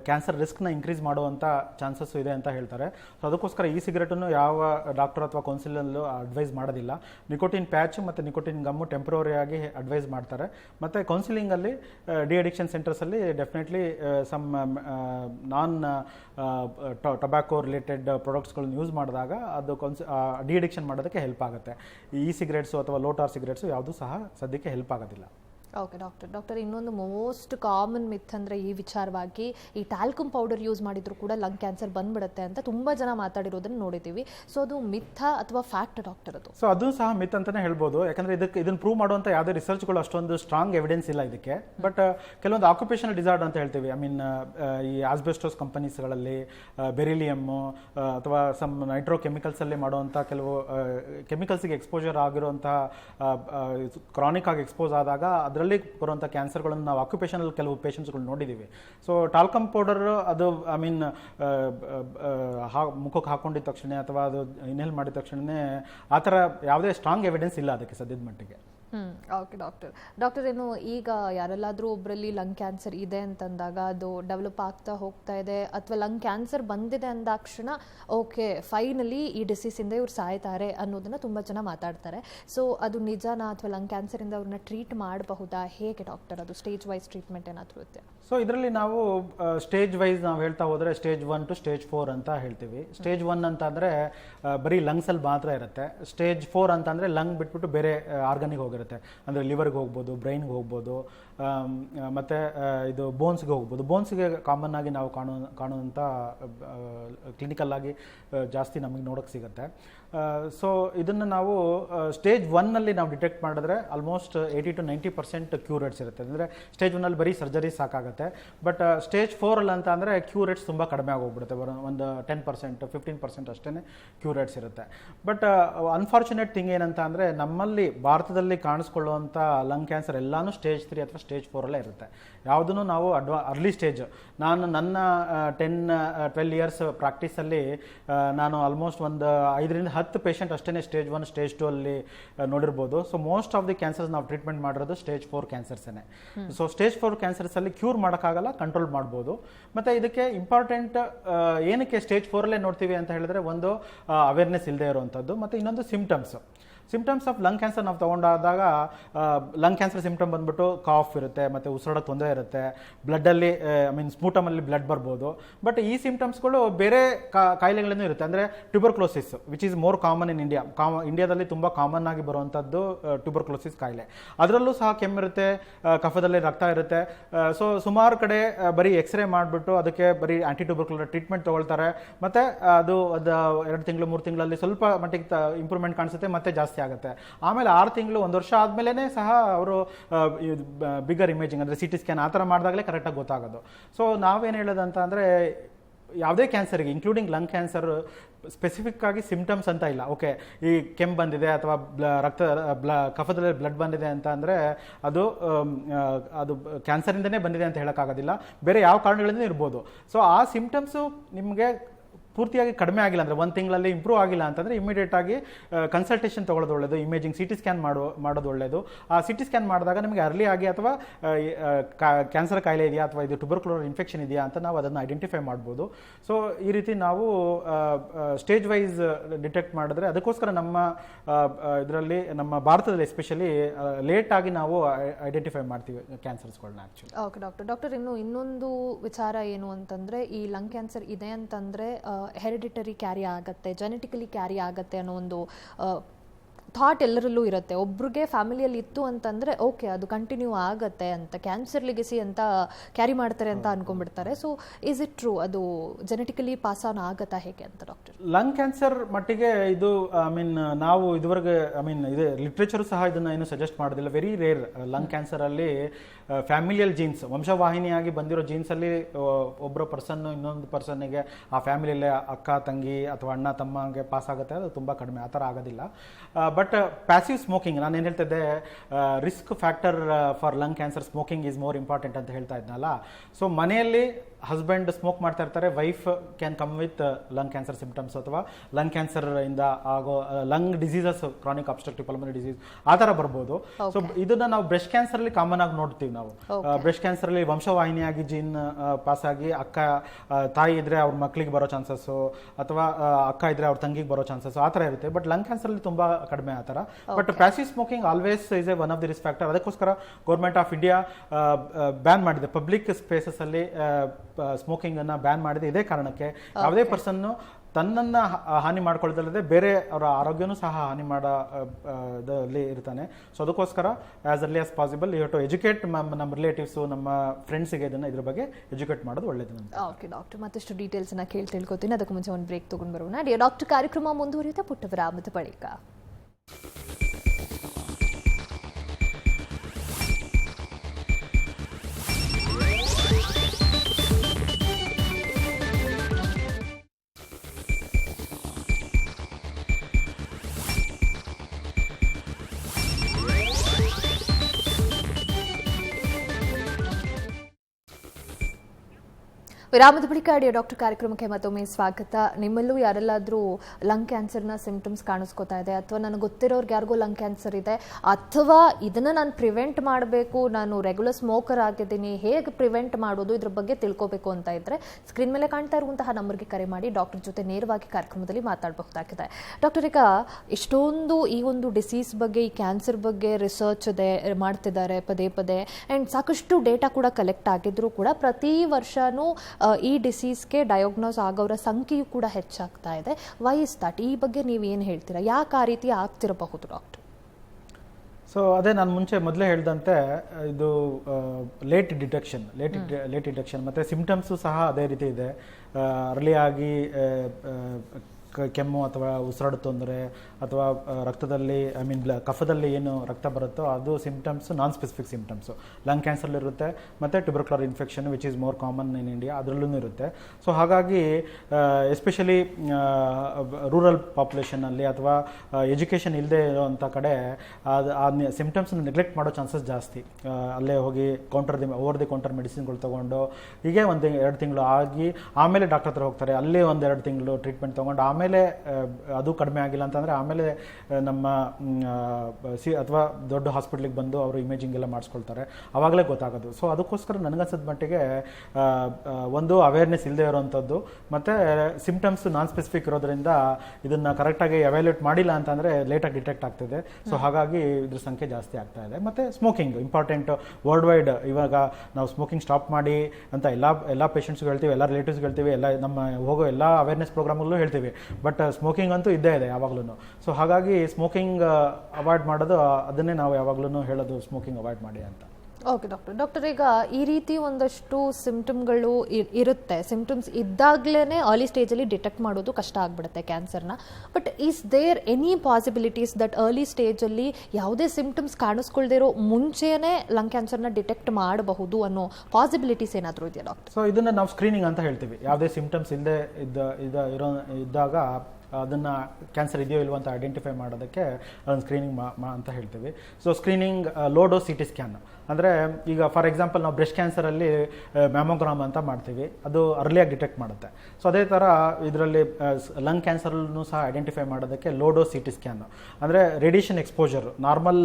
ಕ್ಯಾನ್ಸರ್ ರಿಸ್ಕ್ನ ಇನ್ಕ್ರೀಸ್ ಮಾಡುವಂಥ ಚಾನ್ಸಸ್ ಇದೆ ಅಂತ ಹೇಳ್ತಾರೆ. ಸೊ ಅದಕ್ಕೋಸ್ಕರ ಈ ಸಿಗರೇಟನ್ನು ಯಾವ ಡಾಕ್ಟರ್ ಅಥವಾ ಕೌನ್ಸಿಲಲ್ಲೂ ಅಡ್ವೈಸ್ ಮಾಡೋದಿಲ್ಲ. ನಿಕೋಟಿನ್ ಪ್ಯಾಚ್ ಮತ್ತು ನಿಕೋಟಿನ್ ಗಮ್ಮು ಟೆಂಪ್ರವರಿಯಾಗಿ ಅಡ್ವೈಸ್ ಮಾಡ್ತಾರೆ. ಮತ್ತು ಕೌನ್ಸಿಲಿಂಗಲ್ಲಿ de addiction ಸೆಂಟರ್ಸಲ್ಲಿ definitely some non tobacco related ಪ್ರಾಡಕ್ಟ್ಸ್ಗಳನ್ನ use ಮಾಡಿದಾಗ ಅದು ಕೊನ್ಸ್ ಡಿ ಅಡಿಕ್ಷನ್ ಮಾಡೋದಕ್ಕೆ ಹೆಲ್ಪ್ ಆಗುತ್ತೆ. ಈ ಸಿಗರೇಟ್ಸು ಅಥವಾ ಲೋಟಾರ್ ಸಿಗರೇಟ್ಸು ಯಾವುದೂ ಸಹ ಸದ್ಯಕ್ಕೆ ಹೆಲ್ಪ್ ಆಗೋದಿಲ್ಲ. ಓಕೆ ಡಾಕ್ಟರ್ ಡಾಕ್ಟರ್ ಇನ್ನೊಂದು ಮೋಸ್ಟ್ ಕಾಮನ್ ಮಿತ್ ಅಂದರೆ ಈ ವಿಚಾರವಾಗಿ ಈ ಟ್ಯಾಲ್ಕಮ್ ಪೌಡರ್ ಯೂಸ್ ಮಾಡಿದರೂ ಕೂಡ ಲಂಗ್ ಕ್ಯಾನ್ಸರ್ ಬಂದ್ಬಿಡುತ್ತೆ ಅಂತ ತುಂಬ ಜನ ಮಾತಾಡಿರೋದನ್ನ ನೋಡಿದ್ದೀವಿ. ಸೊ ಅದು ಮಿಥ ಅಥವಾ ಫ್ಯಾಕ್ಟ್ ಡಾಕ್ಟರ್ ಅದು? ಸೊ ಅದು ಸಹ ಮಿತ್ ಅಂತಲೇ ಹೇಳ್ಬೋದು. ಯಾಕಂದರೆ ಇದಕ್ಕೆ ಇದನ್ನು ಪ್ರೂವ್ ಮಾಡುವಂಥ ಯಾವುದೇ ರಿಸರ್ಚ್ಗಳು ಅಷ್ಟೊಂದು ಸ್ಟ್ರಾಂಗ್ ಎವಿಡೆನ್ಸ್ ಇಲ್ಲ ಇದಕ್ಕೆ. ಬಟ್ ಕೆಲವೊಂದು ಆಕ್ಯುಪೇಷನಲ್ ಡಿಸಾರ್ಡ್ ಅಂತ ಹೇಳ್ತೀವಿ. ಐ ಮೀನ್ ಈ ಆಸ್ಬೆಸ್ಟೋಸ್ ಕಂಪನೀಸ್ಗಳಲ್ಲಿ ಬೆರಿಲಿಯಮ್ಮು ಅಥವಾ ಸಮ್ ನೈಟ್ರೋ ಕೆಮಿಕಲ್ಸಲ್ಲಿ ಮಾಡುವಂಥ ಕೆಲವು ಕೆಮಿಕಲ್ಸ್ಗೆ ಎಕ್ಸ್ಪೋಜರ್ ಆಗಿರುವಂತಹ ಕ್ರಾನಿಕ್ ಆಗಿ ಎಕ್ಸ್ಪೋಸ್ ಆದಾಗ ಅದರಲ್ಲಿ ಬರುವಂಥ ಕ್ಯಾನ್ಸರ್ಗಳನ್ನು ನಾವು ಆಕ್ಯುಪೇಷನಲ್ ಕೆಲವು ಪೇಷಂಟ್ಸ್ಗಳು ನೋಡಿದ್ದೀವಿ ಸೊ ಟಾಲ್ಕಮ್ ಪೌಡರ್ ಅದು ಐ ಮೀನ್ ಹಾ, ಮುಖಕ್ಕೆ ಹಾಕೊಂಡಿದ ತಕ್ಷಣ ಅಥವಾ ಅದು ಇನ್ಹೇಲ್ ಮಾಡಿದ ತಕ್ಷಣನೇ ಆ ಥರ ಯಾವುದೇ ಸ್ಟ್ರಾಂಗ್ ಎವಿಡೆನ್ಸ್ ಇಲ್ಲ ಅದಕ್ಕೆ ಸದ್ಯದ ಮಟ್ಟಿಗೆ. ಓಕೆ ಡಾಕ್ಟರ್ ಡಾಕ್ಟರ್ ಏನು ಈಗ ಯಾರೆಲ್ಲಾದರೂ ಒಬ್ಬರಲ್ಲಿ ಲಂಗ್ ಕ್ಯಾನ್ಸರ್ ಇದೆ ಅಂತಂದಾಗ ಅದು ಡೆವಲಪ್ ಆಗ್ತಾ ಹೋಗ್ತಾ ಇದೆ ಅಥವಾ ಲಂಗ್ ಕ್ಯಾನ್ಸರ್ ಬಂದಿದೆ ಅಂದಾಕ್ಷಣ ಓಕೆ ಫೈನಲಿ ಈ ಡಿಸೀಸಿಂದ ಇವ್ರು ಸಾಯ್ತಾರೆ ಅನ್ನೋದನ್ನು ತುಂಬ ಜನ ಮಾತಾಡ್ತಾರೆ. ಸೊ ಅದು ನಿಜನಾ ಅಥವಾ ಲಂಗ್ ಕ್ಯಾನ್ಸರಿಂದ ಅವ್ರನ್ನ ಟ್ರೀಟ್ ಮಾಡಬಹುದಾ? ಹೇಗೆ ಡಾಕ್ಟರ್ ಅದು ಸ್ಟೇಜ್ ವೈಸ್ ಟ್ರೀಟ್ಮೆಂಟ್ ಏನಾದರೂ ಇರುತ್ತೆ ಸೊ ಇದರಲ್ಲಿ ನಾವು ಸ್ಟೇಜ್ ವೈಸ್ ನಾವು ಹೇಳ್ತಾ ಹೋದರೆ stage one to stage four ಅಂತ ಹೇಳ್ತೀವಿ. ಸ್ಟೇಜ್ ಒನ್ ಅಂತ ಅಂದರೆ ಬರೀ ಲಂಗ್ಸಲ್ಲಿ ಮಾತ್ರ ಇರುತ್ತೆ. ಸ್ಟೇಜ್ ಫೋರ್ ಅಂತಂದರೆ ಲಂಗ್ ಬಿಟ್ಬಿಟ್ಟು ಬೇರೆ ಆರ್ಗನಿಗೆ ಹೋಗಿರುತ್ತೆ. ಅಂದರೆ ಲಿವರ್ಗೆ ಹೋಗ್ಬೋದು ಬ್ರೈನ್ಗೆ ಹೋಗ್ಬೋದು ಮತ್ತೆ ಇದು ಬೋನ್ಸ್ಗೆ ಹೋಗ್ಬೋದು. ಬೋನ್ಸ್ಗೆ ಕಾಮನ್ ಆಗಿ ನಾವು ಕಾಣೋ ಕಾಣುವಂಥ ಕ್ಲಿನಿಕಲ್ಲಾಗಿ ಜಾಸ್ತಿ ನಮಗೆ ನೋಡೋಕ್ಕೆ ಸಿಗುತ್ತೆ. ಸೊ ಇದನ್ನು ನಾವು ಸ್ಟೇಜ್ ಒನ್ನಲ್ಲಿ ನಾವು ಡಿಟೆಕ್ಟ್ ಮಾಡಿದ್ರೆ almost eighty to ninety percent cure rates ಇರುತ್ತೆ. ಅಂದರೆ ಸ್ಟೇಜ್ ಒನ್ನಲ್ಲಿ ಬರೀ ಸರ್ಜರಿ ಸಾಕಾಗುತ್ತೆ. ಬಟ್ ಸ್ಟೇಜ್ ಫೋರಲ್ಲಿ ಅಂತ ಅಂದರೆ ಕ್ಯೂ ರೇಟ್ಸ್ ತುಂಬ ಕಡಿಮೆ ಆಗೋಗ್ಬಿಡುತ್ತೆ. ಬರೋ, ಒಂದು ಟೆನ್ ಪರ್ಸೆಂಟ್ ಫಿಫ್ಟೀನ್ ಪರ್ಸೆಂಟ್ ಅಷ್ಟೇ ಕ್ಯೂ ರೇಟ್ಸ್ ಇರುತ್ತೆ. ಬಟ್ ಅನ್ಫಾರ್ಚುನೇಟ್ ಥಿಂಗ್ ಏನಂತ ಅಂದರೆ ನಮ್ಮಲ್ಲಿ ಭಾರತದಲ್ಲಿ ಕಾಣಿಸ್ಕೊಳ್ಳುವಂಥ ಲಂಗ್ ಕ್ಯಾನ್ಸರ್ ಎಲ್ಲಾನು ಸ್ಟೇಜ್ ತ್ರೀ ಅಥವಾ ಸ್ಟೇಜ್ ಫೋರಲ್ಲೇ ಇರುತ್ತೆ. ಯಾವುದನ್ನು ನಾವು ಅಡ್ವಾ ಅರ್ಲಿ ಸ್ಟೇಜ್. ನಾನು ನನ್ನ ಟೆನ್ ಟ್ವೆಲ್ ಇಯರ್ಸ್ ಪ್ರಾಕ್ಟೀಸಲ್ಲಿ ನಾನು ಆಲ್ಮೋಸ್ಟ್ ಒಂದು ಐದರಿಂದ ಹತ್ತು ಪೇಷಂಟ್ ಅಷ್ಟೇ ಸ್ಟೇಜ್ ಒನ್ ಸ್ಟೇಜ್ ಟು ಅಲ್ಲಿ ನೋಡಿರ್ಬೋದು. So most of the cancers ನಾವು ಟ್ರೀಟ್ಮೆಂಟ್ ಮಾಡಿರೋದು ಸ್ಟೇಜ್ ಫೋರ್ ಕ್ಯಾನ್ಸರ್ಸೇ ಸೊ ಸ್ಟೇಜ್ ಫೋರ್ ಕ್ಯಾನ್ಸರ್ಸಲ್ಲಿ ಕ್ಯೂರ್ ಮಾಡೋಕ್ಕಾಗಲ್ಲ ಕಂಟ್ರೋಲ್ ಮಾಡ್ಬೋದು. ಮತ್ತು ಇದಕ್ಕೆ ಇಂಪಾರ್ಟೆಂಟ್ ಏನಕ್ಕೆ ಸ್ಟೇಜ್ ಫೋರಲ್ಲೇ ನೋಡ್ತೀವಿ ಅಂತ ಹೇಳಿದ್ರೆ ಒಂದು ಅವೇರ್ನೆಸ್ ಇಲ್ಲದೆ ಇರುವಂಥದ್ದು ಮತ್ತು ಇನ್ನೊಂದು symptoms symptoms of lung cancer ನಾವು ತೊಗೊಂಡಾದಾಗ ಲಂಗ್ ಕ್ಯಾನ್ಸರ್ ಸಿಂಪ್ಟಮ್ ಬಂದ್ಬಿಟ್ಟು ಕಾಫ್ ಇರುತ್ತೆ, ಮತ್ತು ಉಸಿರಾಡೋ ತೊಂದರೆ ಇರುತ್ತೆ ಬ್ಲಡ್ಡಲ್ಲಿ ಐ ಮೀನ್ ಸ್ಪೂಟಮಲ್ಲಿ ಬ್ಲಡ್ ಬರ್ಬೋದು. ಬಟ್ ಈ ಸಿಂಪ್ಟಮ್ಸ್ಗಳು ಬೇರೆ ಕಾ- ಕಾಯಿಲೆಗಳಿಂದ ಇರುತ್ತೆ. ಅಂದರೆ tuberculosis which is more common in India ಕಾಮ ಇಂಡಿಯಾದಲ್ಲಿ ತುಂಬ ಕಾಮನ್ ಆಗಿ ಬರುವಂಥದ್ದು ಟ್ಯೂಬರ್ಕ್ಲೋಸಿಸ್ ಕಾಯಿಲೆ. ಅದರಲ್ಲೂ ಸಹ ಕೆಮ್ಮಿರುತ್ತೆ ಕಫದಲ್ಲಿ ರಕ್ತ ಇರುತ್ತೆ. ಸೊ ಸುಮಾರು ಕಡೆ ಬರೀ ಎಕ್ಸ್ರೇ ಮಾಡಿಬಿಟ್ಟು ಅದಕ್ಕೆ ಬರೀ ಆಂಟಿ ಟ್ಯೂಬರ್ಕ್ಯುಲರ್ ಟ್ರೀಟ್ಮೆಂಟ್ ತೊಗೊಳ್ತಾರೆ. ಮತ್ತು ಅದು ಅದು ಎರಡು ತಿಂಗಳು, ಮೂರು ತಿಂಗಳಲ್ಲಿ ಸ್ವಲ್ಪ ಮಟ್ಟಿಗೆ ಇಂಪ್ರೂವ್ಮೆಂಟ್ ಕಾಣಿಸುತ್ತೆ, ಮತ್ತೆ ಜಾಸ್ತಿ ಆಗುತ್ತೆ. ಆಮೇಲೆ ಆರು ತಿಂಗಳು, ಒಂದು ವರ್ಷ ಆದಮೇಲೆ ಸಹ ಅವರು ಬಿಗರ್ ಇಮೇಜಿಂಗ್ ಅಂದರೆ ಸಿ ಟಿ ಸ್ಕ್ಯಾನ್ ಆ ಥರ ಮಾಡಿದಾಗಲೇ ಕರೆಕ್ಟಾಗಿ ಗೊತ್ತಾಗೋದು. ಸೊ ನಾವೇನು ಹೇಳೋದಂತ ಅಂದರೆ, ಯಾವುದೇ ಕ್ಯಾನ್ಸರ್ಗೆ ಇನ್ಕ್ಲೂಡಿಂಗ್ ಲಂಗ್ ಕ್ಯಾನ್ಸರ್ ಸ್ಪೆಸಿಫಿಕ್ ಆಗಿ ಸಿಂಪ್ಟಮ್ಸ್ ಅಂತ ಇಲ್ಲ. ಓಕೆ ಈ ಕೆಮ್ಮು ಬಂದಿದೆ ಅಥವಾ ರಕ್ತ, ಬ್ಲ, ಕಫದಲ್ಲಿ ಬ್ಲಡ್ ಬಂದಿದೆ ಅಂತ ಅಂದರೆ, ಅದು ಅದು ಕ್ಯಾನ್ಸರಿಂದನೇ ಬಂದಿದೆ ಅಂತ ಹೇಳೋಕ್ಕಾಗೋದಿಲ್ಲ. ಬೇರೆ ಯಾವ ಕಾರಣಗಳಿಂದ ಇರ್ಬೋದು. ಸೊ ಆ ಸಿಂಪ್ಟಮ್ಸು ನಿಮಗೆ ಪೂರ್ತಿಯಾಗಿ ಕಡಿಮೆ ಆಗಿಲ್ಲ ಅಂದರೆ ಒಂದು ತಿಂಗಳಲ್ಲಿ ಇಂಪ್ರೂವ್ ಆಗಿಲ್ಲ ಅಂತಂದರೆ ಇಮಿಡಿಯೇಟ್ ಆಗಿ ಕನ್ಸಲ್ಟೇಷನ್ ತೊಗೊಳ್ಳೋದು ಒಳ್ಳೆಯದು ಇಮೇಜಿಂಗ್ ಸಿ ಟಿ ಸ್ಕ್ಯಾನ್ ಮಾಡೋ ಮಾಡೋದು ಒಳ್ಳೆಯದು ಆ ಸಿ ಟಿ ಸ್ಕ್ಯಾನ್ ಮಾಡಿದಾಗ ನಿಮಗೆ ಅರ್ಲಿ ಆಗಿ ಅಥವಾ ಕ್ಯಾನ್ಸರ್ ಕಾಯಿಲೆ ಇದೆಯಾ ಅಥವಾ ಇದು ಟ್ಯುಬರ್ಕ್ಯುಲರ್ ಇನ್ಫೆಕ್ಷನ್ ಇದೆಯಾ ಅಂತ ನಾವು ಅದನ್ನು ಐಡೆಂಟಿಫೈ ಮಾಡ್ಬೋದು. ಸೊ ಈ ರೀತಿ ನಾವು ಸ್ಟೇಜ್ ವೈಸ್ ಡಿಟೆಕ್ಟ್ ಮಾಡಿದ್ರೆ ಅದಕ್ಕೋಸ್ಕರ ನಮ್ಮ ಇದರಲ್ಲಿ, ನಮ್ಮ ಭಾರತದಲ್ಲಿ ಎಸ್ಪೆಷಲಿ ಲೇಟ್ ಆಗಿ ನಾವು ಐಡೆಂಟಿಫೈ ಮಾಡ್ತೀವಿ ಕ್ಯಾನ್ಸರ್ಸ್ಗಳನ್ನ ಆ್ಯಕ್ಚುಲಿ ಓಕೆ ಡಾಕ್ಟರ್ ಡಾಕ್ಟರ್ ಇನ್ನು ಇನ್ನೊಂದು ವಿಚಾರ ಏನು ಅಂತಂದರೆ, ಈ ಲಂಗ್ ಕ್ಯಾನ್ಸರ್ ಇದೆ ಅಂತಂದ್ರೆ ಹೆರಿಡಿಟರಿ ಕ್ಯಾರಿ ಆಗುತ್ತೆ ಜೆನೆಟಿಕಲಿ ಕ್ಯಾರಿ ಆಗುತ್ತೆ ಅನ್ನೋ ಒಂದು ಥಾಟ್ ಎಲ್ಲರಲ್ಲೂ ಇರುತ್ತೆ. ಒಬ್ರಿಗೆ ಫ್ಯಾಮಿಲಿಯಲ್ಲಿ ಇತ್ತು ಅಂತಂದರೆ ಓಕೆ ಅದು ಕಂಟಿನ್ಯೂ ಆಗುತ್ತೆ ಅಂತ ಕ್ಯಾನ್ಸರ್ ಲಿಗಿಸಿ ಅಂತ ಕ್ಯಾರಿ ಮಾಡ್ತಾರೆ ಅಂತ ಅನ್ಕೊಂಡ್ಬಿಡ್ತಾರೆ. ಸೊ ಇಸ್ ಇಟ್ ಟ್ರೂ ಅದು ಜೆನೆಟಿಕಲಿ ಪಾಸ್ ಆನ್ ಆಗತ್ತಾ ಹೇಗೆ ಅಂತ ಡಾಕ್ಟರ್ ಲಂಗ್ ಕ್ಯಾನ್ಸರ್ ಮಟ್ಟಿಗೆ ಇದು ಐ ಮೀನ್ ನಾವು ಇದುವರೆಗೆ ಐ ಮೀನ್ ಇದೆ ಲಿಟ್ರೇಚರ್ ಸಹ ಇದನ್ನ ಏನು ಸಜೆಸ್ಟ್ ಮಾಡೋದಿಲ್ಲ. ವೆರಿ ರೇರ್ ಲಂಗ್ ಕ್ಯಾನ್ಸರ್ ಅಲ್ಲಿ ಫ್ಯಾಮಿಲಿಯಲ್ ಜೀನ್ಸ್ ವಂಶವಾಹಿನಿಯಾಗಿ ಬಂದಿರೋ ಜೀನ್ಸಲ್ಲಿ ಒಬ್ಬರು ಪರ್ಸನ್ ಇನ್ನೊಂದು ಪರ್ಸನ್ನಿಗೆ ಆ ಫ್ಯಾಮಿಲಿಯಲ್ಲಿ ಅಕ್ಕ, ತಂಗಿ ಅಥವಾ ಅಣ್ಣ, ತಮ್ಮಗೆ ಪಾಸ್ ಆಗುತ್ತೆ. ಅದು ತುಂಬ ಕಡಿಮೆ. ಆ ಥರ ಆಗೋದಿಲ್ಲ. ಬಟ್ ಪ್ಯಾಸಿವ್ ಸ್ಮೋಕಿಂಗ್ ನಾನು ಏನು ಹೇಳ್ತಿದ್ದೆ? Risk factor for lung cancer smoking is more important ಅಂತ ಹೇಳ್ತಾ ಇದ್ನಲ್ಲ. ಸೊ ಮನೆಯಲ್ಲಿ ಹಸ್ಬೆಂಡ್ ಸ್ಮೋಕ್ ಮಾಡ್ತಾ ಇರ್ತಾರೆ wife can come with lung cancer symptoms ಅಥವಾ ಲಂಗ್ ಕ್ಯಾನ್ಸರ್ ಇಂದ ಆಗೋ lung diseases chronic obstructive pulmonary disease ಆ ಥರ ಬರ್ಬೋದು. ಸೊ ಇದನ್ನ ನಾವು ಬ್ರೆಸ್ಟ್ ಕ್ಯಾನ್ಸರ್ ಅಲ್ಲಿ ಕಾಮನ್ ಆಗಿ ನೋಡ್ತೀವಿ ನಾವು. ಬ್ರೆಸ್ಟ್ ಕ್ಯಾನ್ಸರ್ ಅಲ್ಲಿ ವಂಶವಾಹಿನಿಯಾಗಿ ಜೀನ್ ಪಾಸ್ ಆಗಿ ಅಕ್ಕ ತಾಯಿ ಇದ್ರೆ ಅವ್ರ ಮಕ್ಕಳಿಗೆ ಬರೋ ಚಾನ್ಸಸ್ ಅಥವಾ ಅಕ್ಕ ಇದ್ರೆ ಅವ್ರ ತಂಗಿಗೆ ಬರೋ ಚಾನ್ಸಸ್ ಆ ತರ ಇರುತ್ತೆ. ಬಟ್ ಲಂಗ್ ಕ್ಯಾನ್ಸರ್ ಅಲ್ಲಿ ತುಂಬಾ ಕಡಿಮೆ ಆ ಥರ. But passive smoking always is a one of the factor ಅದಕ್ಕೋಸ್ಕರ ಗೌರ್ಮೆಂಟ್ ಆಫ್ ಇಂಡಿಯಾ ಬ್ಯಾನ್ ಮಾಡಿದೆ. ಪಬ್ಲಿಕ್ ಸ್ಪೇಸಸ್ ಅಲ್ಲಿ ಸ್ಮೋಕಿಂಗ್ ಅನ್ನ ಬ್ಯಾನ್ ಮಾಡಿದೆ ಇದೇ ಕಾರಣಕ್ಕೆ ಯಾವುದೇ ಪರ್ಸನ್ ತನ್ನನ್ನು ಹಾನಿ ಮಾಡ್ಕೊಳ್ಳೋದಲ್ಲದೆ ಬೇರೆ ಅವರ ಆರೋಗ್ಯನೂ ಸಹ ಹಾನಿ ಮಾಡೋ ಇದರಲ್ಲಿ ಇರ್ತಾನೆ. ಸೊ ಅದಕ್ಕೋಸ್ಕರ as early as possible you to educate ನಮ್ಮ ರಿಲೇಟಿವ್ಸು ನಮ್ಮ ಫ್ರೆಂಡ್ಸಿಗೆ ಇದನ್ನು ಇದ್ರ ಬಗ್ಗೆ ಎಜುಕೇಟ್ ಮಾಡೋದು ಒಳ್ಳೆಯದು ಅಂತ. ಓಕೆ ಡಾಕ್ಟರ್ ಮತ್ತಷ್ಟು ಡೀಟೇಲ್ಸ್ ಅನ್ನ ಕೇಳಿ ತಿಳ್ಕೊತೀನಿ. ಅದಕ್ಕೆ ಮುಂಚೆ ಒಂದು ಬ್ರೇಕ್ ತಗೊಂಡು ಬರೋಣ. ಡಿಯರ್ ಡಾಕ್ಟರ್ ಕಾರ್ಯಕ್ರಮ ಮುಂದುವರಿಯುತ್ತೆ. ಪುಟ್ಟ ಮತ್ತು ಬಳಿಕ. ವಿರಾಮದ ಬಳಿಕ ಆಡಿಯೋ ಡಾಕ್ಟರ್ ಕಾರ್ಯಕ್ರಮಕ್ಕೆ ಮತ್ತೊಮ್ಮೆ ಸ್ವಾಗತ. ನಿಮ್ಮಲ್ಲೂ ಯಾರೆಲ್ಲಾದರೂ ಲಂಗ್ ಕ್ಯಾನ್ಸರ್ನ ಸಿಂಪ್ಟಮ್ಸ್ ಕಾಣಿಸ್ಕೊತಾ ಇದೆ ಅಥವಾ ನನಗೆ ಗೊತ್ತಿರೋರ್ಗೆ ಯಾರಿಗೂ ಲಂಗ್ ಕ್ಯಾನ್ಸರ್ ಇದೆ ಅಥವಾ ಇದನ್ನು ನಾನು ಪ್ರಿವೆಂಟ್ ಮಾಡಬೇಕು ನಾನು ರೆಗ್ಯುಲರ್ ಸ್ಮೋಕರ್ ಆಗಿದ್ದೀನಿ ಹೇಗೆ ಪ್ರಿವೆಂಟ್ ಮಾಡೋದು ಇದ್ರ ಬಗ್ಗೆ ತಿಳ್ಕೊಬೇಕು ಅಂತ ಇದ್ದರೆ ಸ್ಕ್ರೀನ್ ಮೇಲೆ ಕಾಣ್ತಾ ಇರುವಂತಹ ನಂಬರ್ಗೆ ಕರೆ ಮಾಡಿ ಡಾಕ್ಟರ್ ಜೊತೆ ನೇರವಾಗಿ ಕಾರ್ಯಕ್ರಮದಲ್ಲಿ ಮಾತಾಡಬಹುದಾಗಿದೆ. ಡಾಕ್ಟರ್ ಈಗ ಇಷ್ಟೊಂದು ಈ ಒಂದು ಡಿಸೀಸ್ ಬಗ್ಗೆ ಈ ಕ್ಯಾನ್ಸರ್ ಬಗ್ಗೆ ರಿಸರ್ಚ್ ಇದೆ ಮಾಡ್ತಿದ್ದಾರೆ ಪದೇ ಪದೇ ಆ್ಯಂಡ್ ಸಾಕಷ್ಟು ಡೇಟಾ ಕೂಡ ಕಲೆಕ್ಟ್ ಆಗಿದ್ರು ಕೂಡ ಪ್ರತಿ ವರ್ಷನೂ ಆ, ಈ ಡಿಸೀಸ್ಗೆ ಡಯಾಗ್ನೋಸ್ ಆಗೋರ ಸಂಖ್ಯೆಯು ಕೂಡ ಹೆಚ್ಚಾಗ್ತಾ ಇದೆ. ವೈ ಇಸ್ ದಟ್ ಈ ಬಗ್ಗೆ ನೀವು ಏನು ಹೇಳ್ತೀರಾ? ಯಾಕೆ ಆ ರೀತಿ ಆಗ್ತಿರಬಹುದು ಡಾಕ್ಟರ್ ಸೊ ಅದೇ ನಾನು ಮುಂಚೆ ಮೊದಲೇ ಹೇಳಿದಂತೆ ಇದು late detection late late detection ಮತ್ತು ಸಿಮ್ಟಮ್ಸು ಸಹ ಅದೇ ರೀತಿ ಇದೆ. ಅರ್ಲಿಯಾಗಿ ಕೆಮ್ಮು ಅಥವಾ ಉಸಿರಾಡು ತೊಂದರೆ ಅಥವಾ ರಕ್ತದಲ್ಲಿ ಐ ಮೀನ್ ಕಫದಲ್ಲಿ ಏನು ರಕ್ತ ಬರುತ್ತೋ ಅದು symptoms non specific symptoms lung cancer ಇರುತ್ತೆ, ಮತ್ತು tubercular infection which is more common in India ಅದರಲ್ಲೂ ಇರುತ್ತೆ. ಸೊ ಹಾಗಾಗಿ ಎಸ್ಪೆಷಲಿ ರೂರಲ್ ಪಾಪ್ಯುಲೇಷನಲ್ಲಿ ಅಥವಾ ಎಜುಕೇಷನ್ ಇಲ್ಲದೆ ಇರೋವಂಥ ಕಡೆ, ಅದು, ಆ ಸಿಂಪ್ಟಮ್ಸ್ನ ನೆಗ್ಲೆಕ್ಟ್ ಮಾಡೋ ಚಾನ್ಸಸ್ ಜಾಸ್ತಿ. ಅಲ್ಲೇ ಹೋಗಿ counter the over the counter ಮೆಡಿಸಿನ್ಗಳು ತೊಗೊಂಡು, ಹೀಗೆ ಒಂದು ಎರಡು ತಿಂಗಳು ಆಗಿ, ಆಮೇಲೆ ಡಾಕ್ಟರ್ ಹತ್ರ ಹೋಗ್ತಾರೆ. ಅಲ್ಲೇ ಒಂದು ಎರಡು ತಿಂಗಳು ಟ್ರೀಟ್ಮೆಂಟ್ ತೊಗೊಂಡು, ಆಮೇಲೆ ಆ, ಅದು ಕಡಿಮೆ ಆಗಿಲ್ಲ ಅಂತಂದರೆ ಆಮೇಲೆ ನಮ್ಮ ಸಿ ಅಥವಾ ದೊಡ್ಡ ಹಾಸ್ಪಿಟ್ಲಿಗೆ ಬಂದು ಅವರು ಇಮೇಜಿಂಗ್ ಎಲ್ಲ ಮಾಡಿಸ್ಕೊಳ್ತಾರೆ. ಆವಾಗಲೇ ಗೊತ್ತಾಗೋದು. ಸೊ ಅದಕ್ಕೋಸ್ಕರ ನನಗನ್ಸಿದ ಮಟ್ಟಿಗೆ ಒಂದು ಅವೇರ್ನೆಸ್ ಇಲ್ಲದೆ ಇರೋವಂಥದ್ದು ಮತ್ತು ಸಿಮ್ಟಮ್ಸ್ ನಾನ್ ಸ್ಪೆಸಿಫಿಕ್ ಇರೋದ್ರಿಂದ ಇದನ್ನು ಕರೆಕ್ಟಾಗಿ ಅವೈಲೇಟ್ ಮಾಡಿಲ್ಲ ಅಂತಂದರೆ ಲೇಟಾಗಿ ಡಿಟೆಕ್ಟ್ ಆಗ್ತಿದೆ. ಸೊ ಹಾಗಾಗಿ ಇದ್ರ ಸಂಖ್ಯೆ ಜಾಸ್ತಿ ಆಗ್ತಾ ಇದೆ. ಮತ್ತು ಸ್ಮೋಕಿಂಗ್ ಇಂಪಾರ್ಟೆಂಟ್ ವರ್ಲ್ಡ್ ವೈಡ್ ಇವಾಗ ನಾವು ಸ್ಮೋಕಿಂಗ್ ಸ್ಟಾಪ್ ಮಾಡಿ ಅಂತ ಎಲ್ಲ ಎಲ್ಲ ಪೇಷಂಟ್ಸ್ಗೆ ಹೇಳ್ತೀವಿ ಎಲ್ಲ ರಿಲೇಟಿವ್ಸ್ಗೆ ಹೇಳ್ತೀವಿ ಎಲ್ಲ ನಮ್ಮ ಹೋಗೋ ಎಲ್ಲ ಅವೇರ್ನೆಸ್ ಪ್ರೋಗ್ರಾಮ್ಗಳು ಹೇಳ್ತೀವಿ. ಬಟ್ ಸ್ಮೋಕಿಂಗ್ ಅಂತೂ ಇದ್ದೇ ಇದೆ ಯಾವಾಗಲೂ ಸೊ ಹಾಗಾಗಿ ಸ್ಮೋಕಿಂಗ್ ಅವಾಯ್ಡ್ ಮಾಡೋದು, ಅದನ್ನೇ ನಾವು ಯಾವಾಗ್ಲೂ ಹೇಳೋದು, ಸ್ಮೋಕಿಂಗ್ ಅವಾಯ್ಡ್ ಮಾಡಿ ಅಂತ. ಓಕೆ ಡಾಕ್ಟರ್ ಡಾಕ್ಟರ್ ಈಗ ಈ ರೀತಿ ಒಂದಷ್ಟು ಸಿಂಪ್ಟಮ್ಗಳು ಇರುತ್ತೆ. ಸಿಂಪ್ಟಮ್ಸ್ ಇದ್ದಾಗಲೇ ಅರ್ಲಿ ಸ್ಟೇಜಲ್ಲಿ ಡಿಟೆಕ್ಟ್ ಮಾಡೋದು ಕಷ್ಟ ಆಗ್ಬಿಡುತ್ತೆ ಕ್ಯಾನ್ಸರ್ನ but is there any possibilities that early ಸ್ಟೇಜಲ್ಲಿ ಯಾವುದೇ ಸಿಂಪ್ಟಮ್ಸ್ ಕಾಣಿಸ್ಕೊಳ್ದೇ ಇರೋ ಲಂಗ್ ಕ್ಯಾನ್ಸರ್ನ ಡಿಟೆಕ್ಟ್ ಮಾಡಬಹುದು ಅನ್ನೋ ಪಾಸಿಬಿಲಿಟೀಸ್ ಏನಾದರೂ ಇದೆಯಾ ಡಾಕ್ಟರ್ ಸೊ ಇದನ್ನ ನಾವು ಸ್ಕ್ರೀನಿಂಗ್ ಅಂತ ಹೇಳ್ತೀವಿ. ಯಾವುದೇ ಸಿಂಪ್ಟಮ್ಸ್ ಇಲ್ಲದೆ ಇದ್ದ, ಇದ ಇರೋ, ಇದ್ದಾಗ ಅದನ್ನ ಕ್ಯಾನ್ಸರ್ ಇದೆಯೋ ಇಲ್ವೋ ಅಂತ ಐಡೆಂಟಿಫೈ ಮಾಡೋದಕ್ಕೆ ಅದನ್ನು ಸ್ಕ್ರೀನಿಂಗ್ ಮಾ ಅಂತ ಹೇಳ್ತೀವಿ. So screening low dose C T scan ಅಂದರೆ ಈಗ ಫಾರ್ ಎಕ್ಸಾಂಪಲ್ ನಾವು ಬ್ರೆಸ್ಟ್ ಕ್ಯಾನ್ಸರಲ್ಲಿ ಮ್ಯಾಮೋಗ್ರಾಮ್ ಅಂತ ಮಾಡ್ತೀವಿ. ಅದು ಅರ್ಲಿಯಾಗಿ ಡಿಟೆಕ್ಟ್ ಮಾಡುತ್ತೆ. ಸೊ ಅದೇ ಥರ ಇದರಲ್ಲಿ ಲಂಗ್ ಕ್ಯಾನ್ಸರ್ನು ಸಹ ಐಡೆಂಟಿಫೈ ಮಾಡೋದಕ್ಕೆ low dose C T scan ಅಂದರೆ ರೇಡಿಯೇಷನ್ ಎಕ್ಸ್ಪೋಜರ್ ನಾರ್ಮಲ್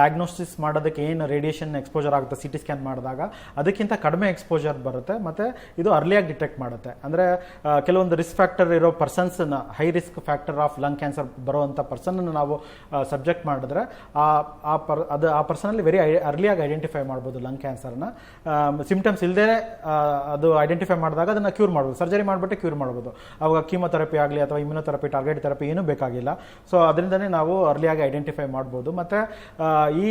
ಡಯಾಗ್ನೋಸಿಸ್ ಮಾಡೋದಕ್ಕೆ ಏನು ರೇಡಿಯೇಷನ್ ಎಕ್ಸ್ಪೋಜರ್ ಆಗುತ್ತೆ ಸಿ ಟಿ ಸ್ಕ್ಯಾನ್ ಮಾಡಿದಾಗ, ಅದಕ್ಕಿಂತ ಕಡಿಮೆ ಎಕ್ಸ್ಪೋಜರ್ ಬರುತ್ತೆ. ಮತ್ತು ಇದು ಅರ್ಲಿಯಾಗಿ ಡಿಟೆಕ್ಟ್ ಮಾಡುತ್ತೆ. ಅಂದರೆ ಕೆಲವೊಂದು ರಿಸ್ಕ್ ಫ್ಯಾಕ್ಟರ್ ಇರೋ ಪರ್ಸನ್ಸ್ನ high risk factor of lung cancer ಬರುವಂಥ ಪರ್ಸನ್ನು ನಾವು ಸಬ್ಜೆಕ್ಟ್ ಮಾಡಿದ್ರೆ, ಆ ಆ ಪರ್, ಅದು ಆ ಪರ್ಸನಲ್ಲಿ ವೆರಿ ಅರ್ಲಿಯಾಗಿ ಐಡೆಂಟಿಫೈ ಮಾಡ್ಬೋದು ಲಂಗ್ ಕ್ಯಾನ್ಸರ್ನ ಸಿಮ್ಟಮ್ಸ್ ಇಲ್ಲದೆ ಅದು ಐಡೆಂಟಿಫೈ ಮಾಡಿದಾಗ ಅದನ್ನು ಕ್ಯೂರ್ ಮಾಡ್ಬೋದು. ಸರ್ಜರಿ ಮಾಡಿಬಿಟ್ಟು ಕ್ಯೂರ್ ಮಾಡ್ಬೋದು. ಅವಾಗ ಕೀಮೊಥೆರಪಿ ಆಗಲಿ ಅಥವಾ ಇಮ್ಯುನೊಥೆರಪಿ ಟಾರ್ಗೆಟ್ ಥೆರಪಿ ಏನೂ ಬೇಕಾಗಿಲ್ಲ. ಸೊ ಅದರಿಂದನೇ ನಾವು ಅರ್ಲಿಯಾಗಿ ಐಡೆಂಟಿಫೈ ಮಾಡ್ಬೋದು. ಮತ್ತು ಈ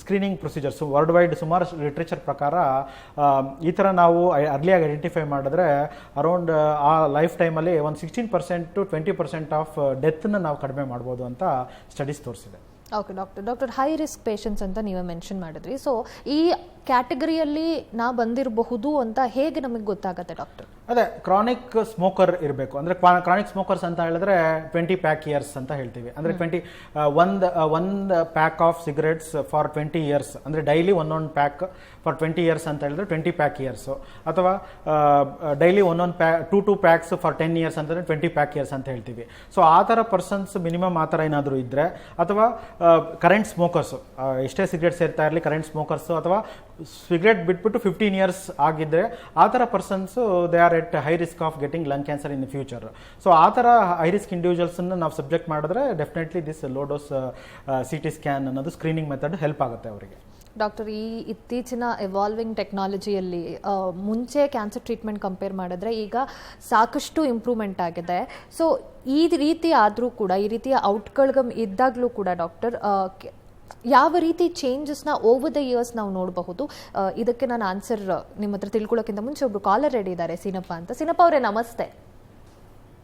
ಸ್ಕ್ರೀನಿಂಗ್ ಪ್ರೊಸೀಜರ್ಸ್ ವರ್ಲ್ಡ್ ವೈಡ್ ಸುಮಾರು ಲಿಟ್ರೇಚರ್ ಪ್ರಕಾರ ಈ ಥರ ನಾವು ಅರ್ಲಿಯಾಗಿ ಐಡೆಂಟಿಫೈ ಮಾಡಿದ್ರೆ ಅರೌಂಡ್ ಆ ಲೈಫ್ ಟೈಮಲ್ಲಿ ಒಂದು sixteen percent to twenty percent of ಡೆತ್ನ ನಾವು ಕಡಿಮೆ ಮಾಡ್ಬೋದು ಅಂತ ಸ್ಟಡೀಸ್ ತೋರಿಸಿದೆ. Okay doctor doctor high risk patients ಅಂತ ನೀವೇ ಮೆನ್ಷನ್ ಮಾಡಿದ್ರಿ. ಸೊ ಈ ಕ್ಯಾಟಗರಿಯಲ್ಲಿ ನಾ ಬಂದಿರಬಹುದು ಅಂತ ಹೇಗೆ ನಮಗೆ ಗೊತ್ತಾಗುತ್ತೆ ಡಾಕ್ಟರ್ ಅದೇ ಕ್ರಾನಿಕ್ ಸ್ಮೋಕರ್ ಇರಬೇಕು. ಅಂದರೆ ಕ್ರಾನಿಕ್ ಸ್ಮೋಕರ್ಸ್ ಅಂತ ಹೇಳಿದ್ರೆ ಟ್ವೆಂಟಿ ಪ್ಯಾಕ್ ಇಯರ್ಸ್ ಅಂತ ಹೇಳ್ತೀವಿ. ಅಂದರೆ ಟ್ವೆಂಟಿ ಒಂದು ಒಂದು pack of cigarettes for twenty years ಅಂದರೆ ಡೈಲಿ ಒಂದೊಂದು ಪ್ಯಾಕ್ ಫಾರ್ ಟ್ವೆಂಟಿ ಇಯರ್ಸ್ ಅಂತ ಹೇಳಿದ್ರೆ ಟ್ವೆಂಟಿ ಪ್ಯಾಕ್ ಇಯರ್ಸು ಅಥವಾ ಡೈಲಿ ಒಂದೊಂದು ಪ್ಯಾ two two packs for ten years ಅಂತಂದರೆ ಟ್ವೆಂಟಿ ಪ್ಯಾಕ್ ಇಯರ್ಸ್ ಅಂತ ಹೇಳ್ತೀವಿ. ಸೊ ಆ ಥರ ಪರ್ಸನ್ಸ್ ಮಿನಿಮಮ್ ಆ ಥರ ಏನಾದರೂ ಇದ್ದರೆ ಅಥವಾ ಕರೆಂಟ್ ಸ್ಮೋಕರ್ಸು ಎಷ್ಟೇ ಸಿಗರೇಟ್ ಸೇರ್ತಾ ಇರಲಿ ಕರೆಂಟ್ ಸ್ಮೋಕರ್ಸು ಅಥವಾ ಸಿಗರೇಟ್ ಬಿಟ್ಬಿಟ್ಟು ಫಿಫ್ಟೀನ್ ಇಯರ್ಸ್ ಆಗಿದ್ದರೆ ಆ ಥರ persons they are at high risk of getting lung cancer in future so ಆ ಥರ ಹೈ ರಿಸ್ಕ್ ಇಂಡಿವಿಜುವಲ್ಸನ್ನು ನಾವು ಸಬ್ಜೆಕ್ಟ್ ಮಾಡಿದ್ರೆ definitely this low dose C T scan ಅನ್ನೋದು ಸ್ಕ್ರೀನಿಂಗ್ ಮೆಥಡ್ ಹೆಲ್ಪ್ ಆಗುತ್ತೆ ಅವರಿಗೆ. ಡಾಕ್ಟರ್, ಈ ಇತ್ತೀಚಿನ ಎವಾಲ್ವಿಂಗ್ ಟೆಕ್ನಾಲಜಿಯಲ್ಲಿ ಮುಂಚೆ ಕ್ಯಾನ್ಸರ್ ಟ್ರೀಟ್ಮೆಂಟ್ ಕಂಪೇರ್ ಮಾಡಿದ್ರೆ ಈಗ ಸಾಕಷ್ಟು ಇಂಪ್ರೂವ್ಮೆಂಟ್ ಆಗಿದೆ. ಸೊ ಈ ರೀತಿ ಆದರೂ ಕೂಡ, ಈ ರೀತಿಯ ಔಟ್ಗಳ್ಗ ಇದ್ದಾಗಲೂ ಕೂಡ ಡಾಕ್ಟರ್ ಯಾವ ರೀತಿ ಚೇಂಜಸ್ನ ಓವರ್ ದ ಇಯರ್ಸ್ ನಾವು ನೋಡಬಹುದು? ಇದಕ್ಕೆ ನಾನು ಆನ್ಸರ್ ನಿಮ್ಮ ಹತ್ರ ತಿಳ್ಕೊಳ್ಳೋಕ್ಕಿಂತ ಮುಂಚೆ ಒಬ್ರು ಕಾಲರ್ ರೆಡಿ ಇದ್ದಾರೆ ಸಿನಪ್ಪ ಅಂತ. ಸಿನಪ್ಪ ಅವರೇ ನಮಸ್ತೆ.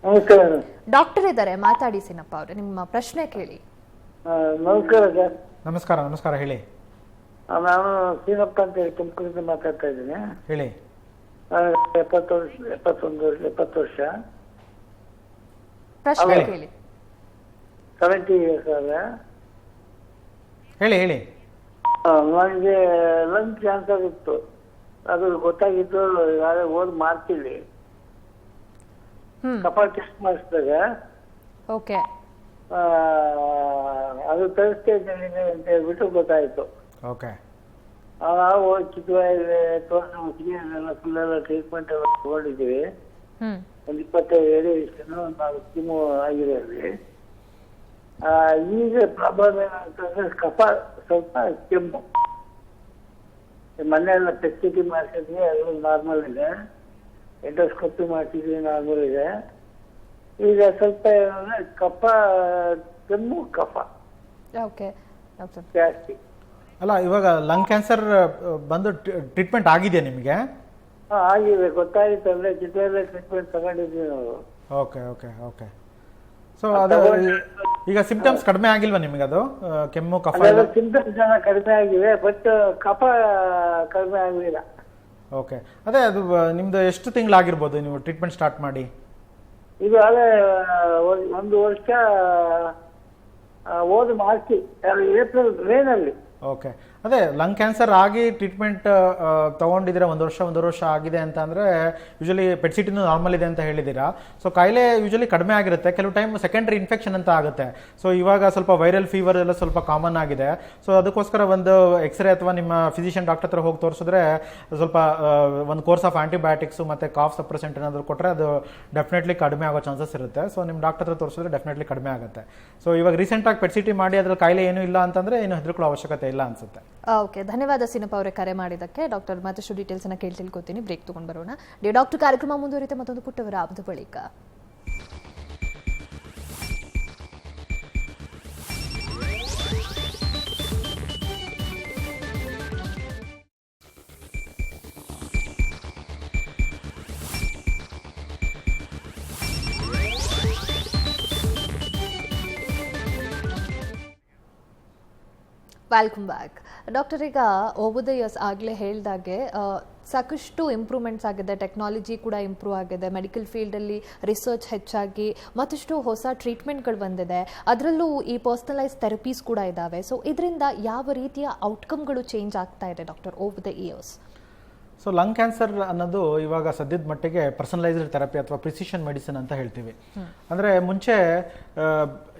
ನಮಸ್ಕಾರ. ಡಾಕ್ಟರ್ ಇದ್ದಾರೆ ಮಾತಾಡಿ ಸಿನಪ್ಪ ಅವರೇ ನಿಮ್ಮ ಪ್ರಶ್ನೆ ಕೇಳಿ. ನಮಸ್ಕಾರ ಸರ್. ನಮಸ್ಕಾರ ನಮಸ್ಕಾರ ಹೇಳಿ. ನಾನು ಸೀನಪ್ಪ ಅಂತ ಹೇಳಿ ತುಮಕೂರಿಂದ ಮಾತಾಡ್ತಾ ಇದ್ದೀನಿ. ಹೇಳಿ. ಎಪ್ಪತ್ತು ವರ್ಷ ಎಪ್ಪತ್ತೊಂದು ವರ್ಷ ಎಪ್ಪತ್ತು ವರ್ಷ. ಪ್ರಶ್ನೆ ಕೇಳಿ. ಸೆವೆಂಟಿ ಇಯರ್ಸ್ ಆದ. ಹೇಳಿ ಹೇಳಿ. ನನಗೆ ಲಂಗ್ ಕ್ಯಾನ್ಸರ್ ಇತ್ತು ಅದು ಗೊತ್ತಾಗಿತ್ತು ಯಾರೇ ಓದ್ ಮಾಡ್ತೀವಿ ಹ್ಮ್. ಕಫ ಟೆಸ್ಟ್ ಮಾಡಿಸಿದಾಗ ಓಕೆ. ಅದು ಥರ್ಡ್ ಅಂತ ಹೇಳ್ಬಿಟ್ಟು ಗೊತ್ತಾಯ್ತು. ಓಕೆ. ನಾವು ಚಿಕ್ಕವಾಗಿದೆ ತೋರಿಸಿ ಎಲ್ಲ ಟ್ರೀಟ್ಮೆಂಟ್ ಎಲ್ಲ ತಗೊಂಡಿದ್ದೀವಿ. ಹ್ಮ್. ಒಂದು ಇಪ್ಪತ್ತೈದು ರೇಡಿಯೇಷನ್ ಒಂದು ನಾಲ್ಕು ಕಿಮೋ ಆಗಿದೆ ಅಲ್ಲಿ. ಈಗ ಪ್ರಾಬ್ಲಮ್ ಏನಂತಂದ್ರೆ ಕಫ ಸ್ವಲ್ಪ ಕೆಮ್ಮು. ಮೊನ್ನೆ ಎಲ್ಲ ಟೆಸ್ಟಿಟಿ ಮಾಡಿಸಿದ್ವಿ ಎಲ್ಲ ನಾರ್ಮಲ್ ಇದೆ. ಎಂಡೋಸ್ಕೋಪಿ ಮಾಡಿಸಿದ್ವಿ ನಾರ್ಮಲ್ ಇದೆ. ಈಗ ಸ್ವಲ್ಪ ಏನಂದ್ರೆ ಕಫ ಕೆಮ್ಮು ಕಫ. ಓಕೆ. ಜಾಸ್ತಿ. ಅಲ್ಲ ಇವಾಗ ಲಂಗ್ ಕ್ಯಾನ್ಸರ್ ಬಂದು ಟ್ರೀಟ್ಮೆಂಟ್ ಆಗಿದೆ ನಿಮಗೆ? ಆಗಿದೆ. ಆಗಿದೆ ಗೊತ್ತಾಗಿತ್ತಂದ್ರೆ ಚಿತ್ರದಲ್ಲೇ ಟ್ರೀಟ್ಮೆಂಟ್ ತಗೊಂಡಿದ್ವಿ ನಾವು. Okay okay okay. ಸೊ ಅದು ಈಗ ಸಿಂಪ್ಟಮ್ಸ್ ಕಡಿಮೆ ಆಗಿಲ್ವಾ ನಿಮಗೆ ಅದು? ಕೆಮ್ಮು ಕಫ ಅದೆಲ್ಲ ಸಿಂಪ್ಟಮ್ಸ್ ಎಲ್ಲ ಕಡಿಮೆ ಆಗಿವೆ ಬಟ್ ಕಫ ಕಡಿಮೆ ಆಗಲಿಲ್ಲ ಓಕೆ ಅದೇ ಅದು ನಿಮ್ದು ಎಷ್ಟು ತಿಂಗಳಾಗಿರ್ಬೋದು ನೀವು ಟ್ರೀಟ್ಮೆಂಟ್ ಸ್ಟಾರ್ಟ್ ಮಾಡಿ? ಇದು ಅದೇ ಒಂದು ವರ್ಷ ಹೋದ ಮಾರ್ಚ್ ಏಪ್ರಿಲ್ ಮೇನಲ್ಲಿ. ಓಕೆ ಅದೇ ಲಂಗ್ ಕ್ಯಾನ್ಸರ್ ಆಗಿ ಟ್ರೀಟ್ಮೆಂಟ್ ತಗೊಂಡಿದ್ರೆ ಒಂದು ವರ್ಷ ಒಂದು ವರ್ಷ ಆಗಿದೆ ಅಂತ ಅಂದರೆ ಯೂಶಲಿ ಪೆಟ್ಸಿಟಿನೂ ನಾರ್ಮಲ್ ಇದೆ ಅಂತ ಹೇಳಿದ್ದೀರಾ? ಸೊ ಕಾಯಿಲೆ ಯೂಶಲಿ ಕಡಿಮೆ ಆಗಿರುತ್ತೆ. ಕೆಲವು ಟೈಮ್ ಸೆಕೆಂಡ್ರಿ ಇನ್ಫೆಕ್ಷನ್ ಅಂತ ಆಗುತ್ತೆ. ಸೊ ಇವಾಗ ಸ್ವಲ್ಪ ವೈರಲ್ ಫೀವರ್ ಎಲ್ಲ ಸ್ವಲ್ಪ ಕಾಮನ್ ಆಗಿದೆ. ಸೊ ಅದಕ್ಕೋಸ್ಕರ ಒಂದು ಎಕ್ಸ್ರೇ ಅಥವಾ ನಿಮ್ಮ ಫಿಸಿಷಿಯನ್ ಡಾಕ್ಟರ್ ಹತ್ರ ಹೋಗಿ ತೋರಿಸಿದ್ರೆ ಸ್ವಲ್ಪ ಒಂದು ಕೋರ್ಸ್ ಆಫ್ ಆಂಟಿಬಯೋಟಿಕ್ಸು ಮತ್ತು ಕಾಫ್ ಸಪ್ರೆಸೆಂಟ್ ಏನಾದರೂ ಕೊಟ್ಟರೆ ಅದು ಡೆಫಿನೆಟ್ಲಿ ಕಡಿಮೆ ಆಗೋ ಚಾನ್ಸಸ್ ಇರುತ್ತೆ. ಸೊ ನಿಮ್ಮ ಡಾಕ್ಟರ್ ಹತ್ರ ತೋರಿಸಿದ್ರೆ ಡೆಫಿನೆಟ್ಲಿ ಕಡಿಮೆ ಆಗುತ್ತೆ. ಸೊ ಇವಾಗ ರೀಸೆಂಟಾಗಿ ಪೆಟ್ಸಿಟಿ ಮಾಡಿ ಅದ್ರಲ್ಲಿ ಕಾಯಿಲೆ ಏನೂ ಇಲ್ಲ ಅಂತಂದರೆ ಏನು ಹೆದರ್ಕೊಳ್ಳೋ ಅವಶ್ಯಕತೆ ಇಲ್ಲ ಅನ್ಸುತ್ತೆ. ಓಕೆ ಧನ್ಯವಾದ ಸಿನಪ್ಪ ಅವರೇ ಕರೆ ಮಾಡಿದ್ದಕ್ಕೆ. ಡಾಕ್ಟರ್ ಮತ್ತಷ್ಟು ಡೀಟೇಲ್ಸ್ ಅನ್ನ ಕೇಳಿ ತಿಳ್ಕೊತೀನಿ ಬ್ರೇಕ್ ತಗೊಂಡ್ ಬರೋಣ. ಡಾಕ್ಟರ್ ಕಾರ್ಯಕ್ರಮ ಮುಂದುವರಿತೆ ಮತ್ತೊಂದು ಪುಟ್ಟವರ ಆದ ಬಳಿಕ. ವೆಲ್ಕಮ್ ಬ್ಯಾಕ್ ಡಾಕ್ಟರ್ ಈಗ ಓವರ್ ದ ಇಯರ್ಸ್ ಆಗಲೇ ಹೇಳಿದಾಗೆ ಸಾಕಷ್ಟು ಇಂಪ್ರೂವ್ಮೆಂಟ್ಸ್ ಆಗಿದೆ ಟೆಕ್ನಾಲಜಿ ಕೂಡ ಇಂಪ್ರೂವ್ ಆಗಿದೆ ಮೆಡಿಕಲ್ ಫೀಲ್ಡಲ್ಲಿ ರಿಸರ್ಚ್ ಹೆಚ್ಚಾಗಿ, ಮತ್ತಷ್ಟು ಹೊಸ ಟ್ರೀಟ್ಮೆಂಟ್ಗಳು ಬಂದಿದೆ. ಅದರಲ್ಲೂ ಈ ಪರ್ಸ್ನಲೈಸ್ ಥೆರಪೀಸ್ ಕೂಡ ಇದ್ದಾವೆ ಸೊ ಇದರಿಂದ ಯಾವ ರೀತಿಯ ಔಟ್ಕಮ್ಗಳು ಚೇಂಜ್ ಆಗ್ತಾ ಇದೆ doctor over the years so lung cancer ಅನ್ನೋದು ಇವಾಗ ಸದ್ಯದ ಮಟ್ಟಿಗೆ ಪರ್ಸನಲೈಸ್ಡ್ ಥೆರಪಿ ಅಥವಾ ಪ್ರಿಸಿಷನ್ ಮೆಡಿಸಿನ್ ಅಂತ ಹೇಳ್ತೀವಿ. ಅಂದರೆ ಮುಂಚೆ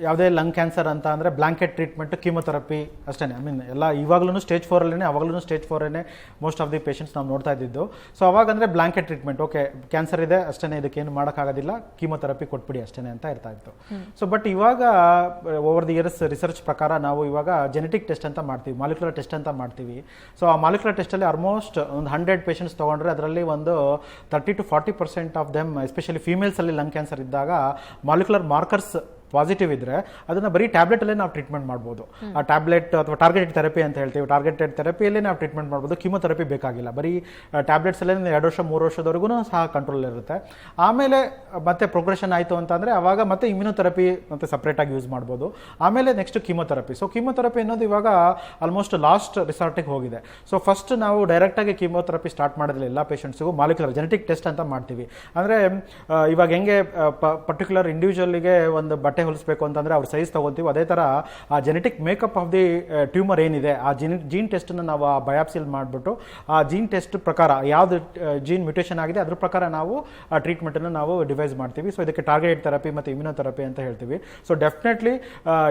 ಯಾವುದೇ ಲಂಗ್ ಕ್ಯಾನ್ಸರ್ ಅಂತ ಅಂದರೆ ಬ್ಲಾಂಕೆಟ್ ಟ್ರೀಟ್ಮೆಂಟ್ ಕೀಮೊಥೆರಪಿ ಅಷ್ಟೇ ಐ ಮೀನ್ ಎಲ್ಲ ಇವಾಗಲೂ ಸ್ಟೇಜ್ ಫೋರಲ್ಲೇ ಅವಾಗಲೂ ಸ್ಟೇಜ್ ಫೋರೇ ಮೋಸ್ಟ್ ಆಫ್ ದಿ ಪೇಷಂಟ್ಸ್ ನಾವು ನೋಡ್ತಾ ಇದ್ದಿದ್ದು. ಸೊ ಅವಾಗ ಅಂದರೆ ಬ್ಲಾಂಕೆಟ್ ಟ್ರೀಟ್ಮೆಂಟ್ ಓಕೆ ಕ್ಯಾನ್ಸರ್ ಇದೆ ಅಷ್ಟೇ ಇದಕ್ಕೇನು ಮಾಡೋಕ್ಕಾಗೋದಿಲ್ಲ ಕೀಮೊಥೆರಪಿ ಕೊಟ್ಬಿಡಿ ಅಷ್ಟೇ ಅಂತ ಇರ್ತಾ ಇತ್ತು. ಸೊ ಬಟ್ ಇವಾಗ ಓವರ್ ದಿ ಇಯರ್ಸ್ ರಿಸರ್ಚ್ ಪ್ರಕಾರ ನಾವು ಇವಾಗ ಜೆನೆಟಿಕ್ ಟೆಸ್ಟ್ ಅಂತ ಮಾಡ್ತೀವಿ ಮಾಲಿಕ್ಯುಲರ್ ಟೆಸ್ಟ್ ಅಂತ ಮಾಡ್ತೀವಿ. ಸೊ ಆ ಮಾಲಿಕ್ಯುಲರ್ ಟೆಸ್ಟಲ್ಲಿ ಆಲ್ಮೋಸ್ಟ್ ಒಂದು ಹಂಡ್ರೆಡ್ ಪೇಷಂಟ್ಸ್ ತೊಗೊಂಡ್ರೆ ಅದರಲ್ಲಿ ಒಂದು thirty to forty percent of them especially ಫೀಮೇಲ್ಸಲ್ಲಿ lung cancer ಇದ್ದಾಗ ಮಾಲಿಕ್ಯುಲರ್ ಮಾರ್ಕರ್ಸ್ ಪಾಸಿಟಿವ್ ಇದ್ರೆ ಅದನ್ನ ಬರೀ ಟ್ಯಾಬ್ಲೆಟ್ ಅಲ್ಲೇ ನಾವು ಟ್ರೀಟ್ಮೆಂಟ್ ಮಾಡ್ಬೋದು. ಆ ಟ್ಯಾಬ್ಲೆಟ್ ಅಥವಾ ಟಾರ್ಗೆಟೆಡ್ ಥೆರಪಿ ಅಂತ ಹೇಳ್ತೀವಿ. ಟಾರ್ಗೆಟೆಡ್ ಥೆರಪಿಯಲ್ಲೇ ನಾವು ಟ್ರೀಟ್ಮೆಂಟ್ ಮಾಡ್ಬೋದು. ಕಿಮೊಥೆರಪಿ ಬೇಕಾಗಿಲ್ಲ. ಬರೀ ಟ್ಯಾಬ್ಲೆಟ್ಸ್ ಅಲ್ಲೇ ಎರಡು ವರ್ಷ ಮೂರು ವರ್ಷದವರೆಗೂ ಸಹ ಕಂಟ್ರೋಲ್ ಇರುತ್ತೆ. ಆಮೇಲೆ ಮತ್ತೆ ಪ್ರೋಗ್ರೆಷನ್ ಆಯಿತು ಅಂತಂದ್ರೆ ಅವಾಗ ಮತ್ತೆ ಇಮ್ಯುನೊಥೆರಪಿ ಮತ್ತೆ ಸಪ್ರೇಟಾಗಿ ಯೂಸ್ ಮಾಡ್ಬೋದು. ಆಮೇಲೆ ನೆಕ್ಸ್ಟ್ ಕೀಮೊಥೆರಪಿ ಸೊ ಕೀಮೊಥೆರಪಿ ಅನ್ನೋದು ಇವಾಗ ಆಲ್ಮೋಸ್ಟ್ ಲಾಸ್ಟ್ ರಿಸಾರ್ಟಿಗೆ ಹೋಗಿದೆ. ಸೊ ಫಸ್ಟ್ ನಾವು ಡೈರೆಕ್ಟಾಗಿ ಕೀಮೊಥೆರಪಿ ಸ್ಟಾರ್ಟ್ ಮಾಡಿದ್ರೆ ಎಲ್ಲ ಪೇಷಂಟ್ಸಿಗೂ ಮಾಲಿಕ್ಯುಲರ್ ಜೆನೆಟಿಕ್ ಟೆಸ್ಟ್ ಅಂತ ಮಾಡ್ತೀವಿ. ಅಂದರೆ ಇವಾಗ ಹೆಂಗೆ ಪರ್ಟಿಕ್ಯುಲರ್ ಇಂಡಿವಿಜುವಲ್ಗೆ ಒಂದು ಬಟ್ಟೆ ಹೊಲಿಸ್ಬೇಕು ಅಂತಂದರೆ ಅವ್ರ ಸೈಜ್ ತೊಗೊತೀವಿ ಅದೇ ಥರ ಆ genetic makeup of the tumour ಏನಿದೆ, ಆ ಜೀನ್ ಜೀನ್ ಟೆಸ್ಟನ್ನು ನಾವು, ಆ ಬಯಾಪ್ಸಿಲ್ ಮಾಡಿಬಿಟ್ಟು, ಆ ಜೀನ್ ಟೆಸ್ಟ್ ಪ್ರಕಾರ ಯಾವುದು ಜೀನ್ ಮ್ಯೂಟೇಷನ್ ಆಗಿದೆ, ಅದ್ರ ಪ್ರಕಾರ ನಾವು, ಆ ಟ್ರೀಟ್ಮೆಂಟನ್ನು ನಾವು ಡಿವೈಸ್ ಮಾಡ್ತೀವಿ. ಸೊ ಇದಕ್ಕೆ ಟಾರ್ಗೆಟ್ ಥೆರಪಿ ಮತ್ತು ಇಮ್ಯುನೊಥೆರಪಿ ಅಂತ ಹೇಳ್ತೀವಿ. ಸೊ ಡೆಫಿನೆಟ್ಲಿ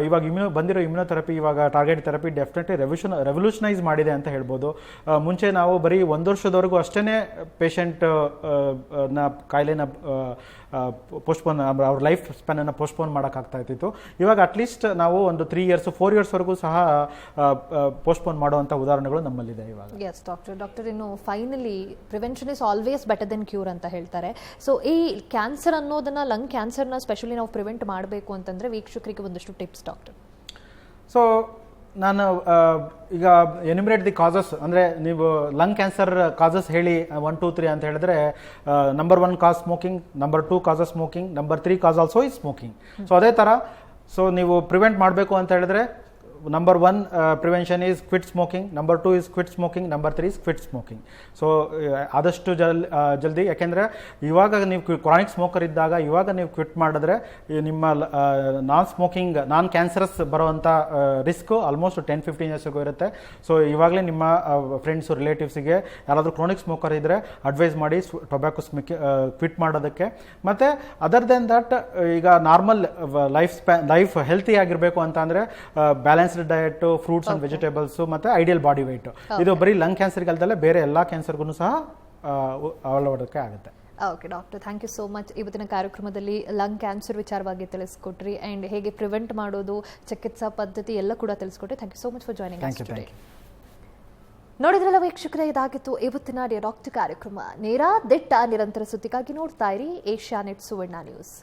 ಇವಾಗ ಇಮ್ಯುನೋ ಬಂದಿರೋ ಇಮ್ಯುನೊಥೆರಪಿ ಇವಾಗ target therapy definitely revolution revolutionise ಮಾಡಿದೆ ಅಂತ ಹೇಳ್ಬೋದು. ಮುಂಚೆ ನಾವು ಬರೀ ಒಂದು ವರ್ಷದವರೆಗೂ ಅಷ್ಟೇ ಪೇಷಂಟ್ನ, ಕಾಯಿಲೆನ ಪೋಸ್ಟ್ಪೋನ್ ಅವ್ರ ಲೈಫ್ ಸ್ಪ್ಯಾನನ್ನು ಪೋಸ್ಟ್ಪೋನ್ ಮಾಡೋಕ್ಕಾಗ್ತಾ ಇತ್ತು ಇವಾಗ ಅಟ್ಲೀಸ್ಟ್ ನಾವು ಒಂದು ತ್ರೀ ಇಯರ್ಸ್ ಫೋರ್ ಇಯರ್ಸ್ವರೆಗೂ ಸಹ ಪೋಸ್ಟ್ಪೋನ್ ಮಾಡುವಂಥ ಉದಾಹರಣೆಗಳು ನಮ್ಮಲ್ಲಿದೆ ಇವಾಗ. ಎಸ್ ಡಾಕ್ಟರ್ ಡಾಕ್ಟರ್ ಇನ್ನು finally prevention is always better than cure ಅಂತ ಹೇಳ್ತಾರೆ. ಸೊ ಈ ಕ್ಯಾನ್ಸರ್ ಅನ್ನೋದನ್ನ ಲಂಗ್ ಕ್ಯಾನ್ಸರ್ನ ಸ್ಪೆಷಲಿ ನಾವು ಪ್ರಿವೆಂಟ್ ಮಾಡಬೇಕು ಅಂತಂದ್ರೆ ವೀಕ್ಷಕರಿಗೆ ಒಂದಷ್ಟು ಟಿಪ್ಸ್ ಡಾಕ್ಟರ್ ಸೊ ನಾನು ಈಗ ಎನಿಮಿರೇಟ್ ದಿ ಕಾಸಸ್ ಅಂದರೆ ನೀವು ಲಂಗ್ ಕ್ಯಾನ್ಸರ್ ಕಾಸಸ್ ಹೇಳಿ ಒನ್ ಟೂ ತ್ರೀ ಅಂತ ಹೇಳಿದ್ರೆ number one cause smoking number two causes smoking number three cause also is smoking so ಅದೇ ಥರ ಸೊ ನೀವು ಪ್ರಿವೆಂಟ್ ಮಾಡಬೇಕು ಅಂತ ಹೇಳಿದ್ರೆ number one prevention is quit smoking number two is quit smoking number three is quit smoking so ಆದಷ್ಟು ಜಲ್ ಜಲ್ದಿ. ಯಾಕೆಂದರೆ ಇವಾಗ ನೀವು ಕ್ರಾನಿಕ್ ಸ್ಮೋಕರ್ ಇದ್ದಾಗ ಇವಾಗ ನೀವು ಕ್ವಿಟ್ ಮಾಡಿದ್ರೆ ನಿಮ್ಮ ನಾನ್ ಸ್ಮೋಕಿಂಗ್ ನಾನ್ ಕ್ಯಾನ್ಸರಸ್ ಬರುವಂಥ ರಿಸ್ಕು ಆಲ್ಮೋಸ್ಟ್ ಟೆನ್ ಫಿಫ್ಟೀನ್ ಇಯರ್ಸ್ಗೂ ಇರುತ್ತೆ. ಸೊ ಇವಾಗಲೇ ನಿಮ್ಮ ಫ್ರೆಂಡ್ಸು ರಿಲೇಟಿವ್ಸಿಗೆ ಯಾರಾದರೂ ಕ್ರಾನಿಕ್ ಸ್ಮೋಕರ್ ಇದ್ದರೆ ಅಡ್ವೈಸ್ ಮಾಡಿ ಟೊಬ್ಯಾಕೋ ಸ್ಮಿಕ್ ಕ್ವಿಟ್ ಮಾಡೋದಕ್ಕೆ. ಮತ್ತು ಅದರ್ ದೆನ್ ದಟ್ ಈಗ ನಾರ್ಮಲ್ ಲೈಫ್ ಸ್ಪ್ಯಾ ಲೈಫ್ ಹೆಲ್ತಿ ಆಗಿರಬೇಕು ಅಂತ ಅಂದರೆ balanced diet fruits and vegetables ಮತ್ತೆ ಐಡಿಯಲ್ ಬಾಡಿ ವೈಟ್ ಇದು ಬರೀ ಲಂಗ್ ಕ್ಯಾನ್ಸರ್ಗೆ ಅಲ್ಲದೆ ಬೇರೆ ಎಲ್ಲ ಕ್ಯಾನ್ಸರ್ಗೂ ಸಹ ಆ, ಅಳವಡಿಕೆ ಆಗುತ್ತೆ. Okay doctor thank you so much ಇವತ್ತಿನ ಕಾರ್ಯಕ್ರಮದಲ್ಲಿ ಲಂಗ್ ಕ್ಯಾನ್ಸರ್ ವಿಚಾರವಾಗಿ ತಿಳಿಸ್ಕೊಟ್ರಿ ಆ್ಯಂಡ್ ಹೇಗೆ ಪ್ರಿವೆಂಟ್ ಮಾಡೋದು ಚಿಕಿತ್ಸಾ ಪದ್ಧತಿ ಎಲ್ಲ ಕೂಡ ತಿಳಿಸ್ಕೊಟ್ರಿ. Thank you so much for joining ನೋಡಿದ್ರಲ್ಲ ವೀಕ್ಷಕರೇ ಇದಾಗಿತ್ತು ಇವತ್ತಿನ ಡಾಕ್ಟರ್ ಕಾರ್ಯಕ್ರಮ. ನೇರ ದಿಟ್ಟ ನಿರಂತರ ಸುದ್ದಿಗಾಗಿ ನೋಡ್ತಾ ಇರಿ ಏಷ್ಯಾ ನೆಟ್ ಸುವರ್ಣ ನ್ಯೂಸ್.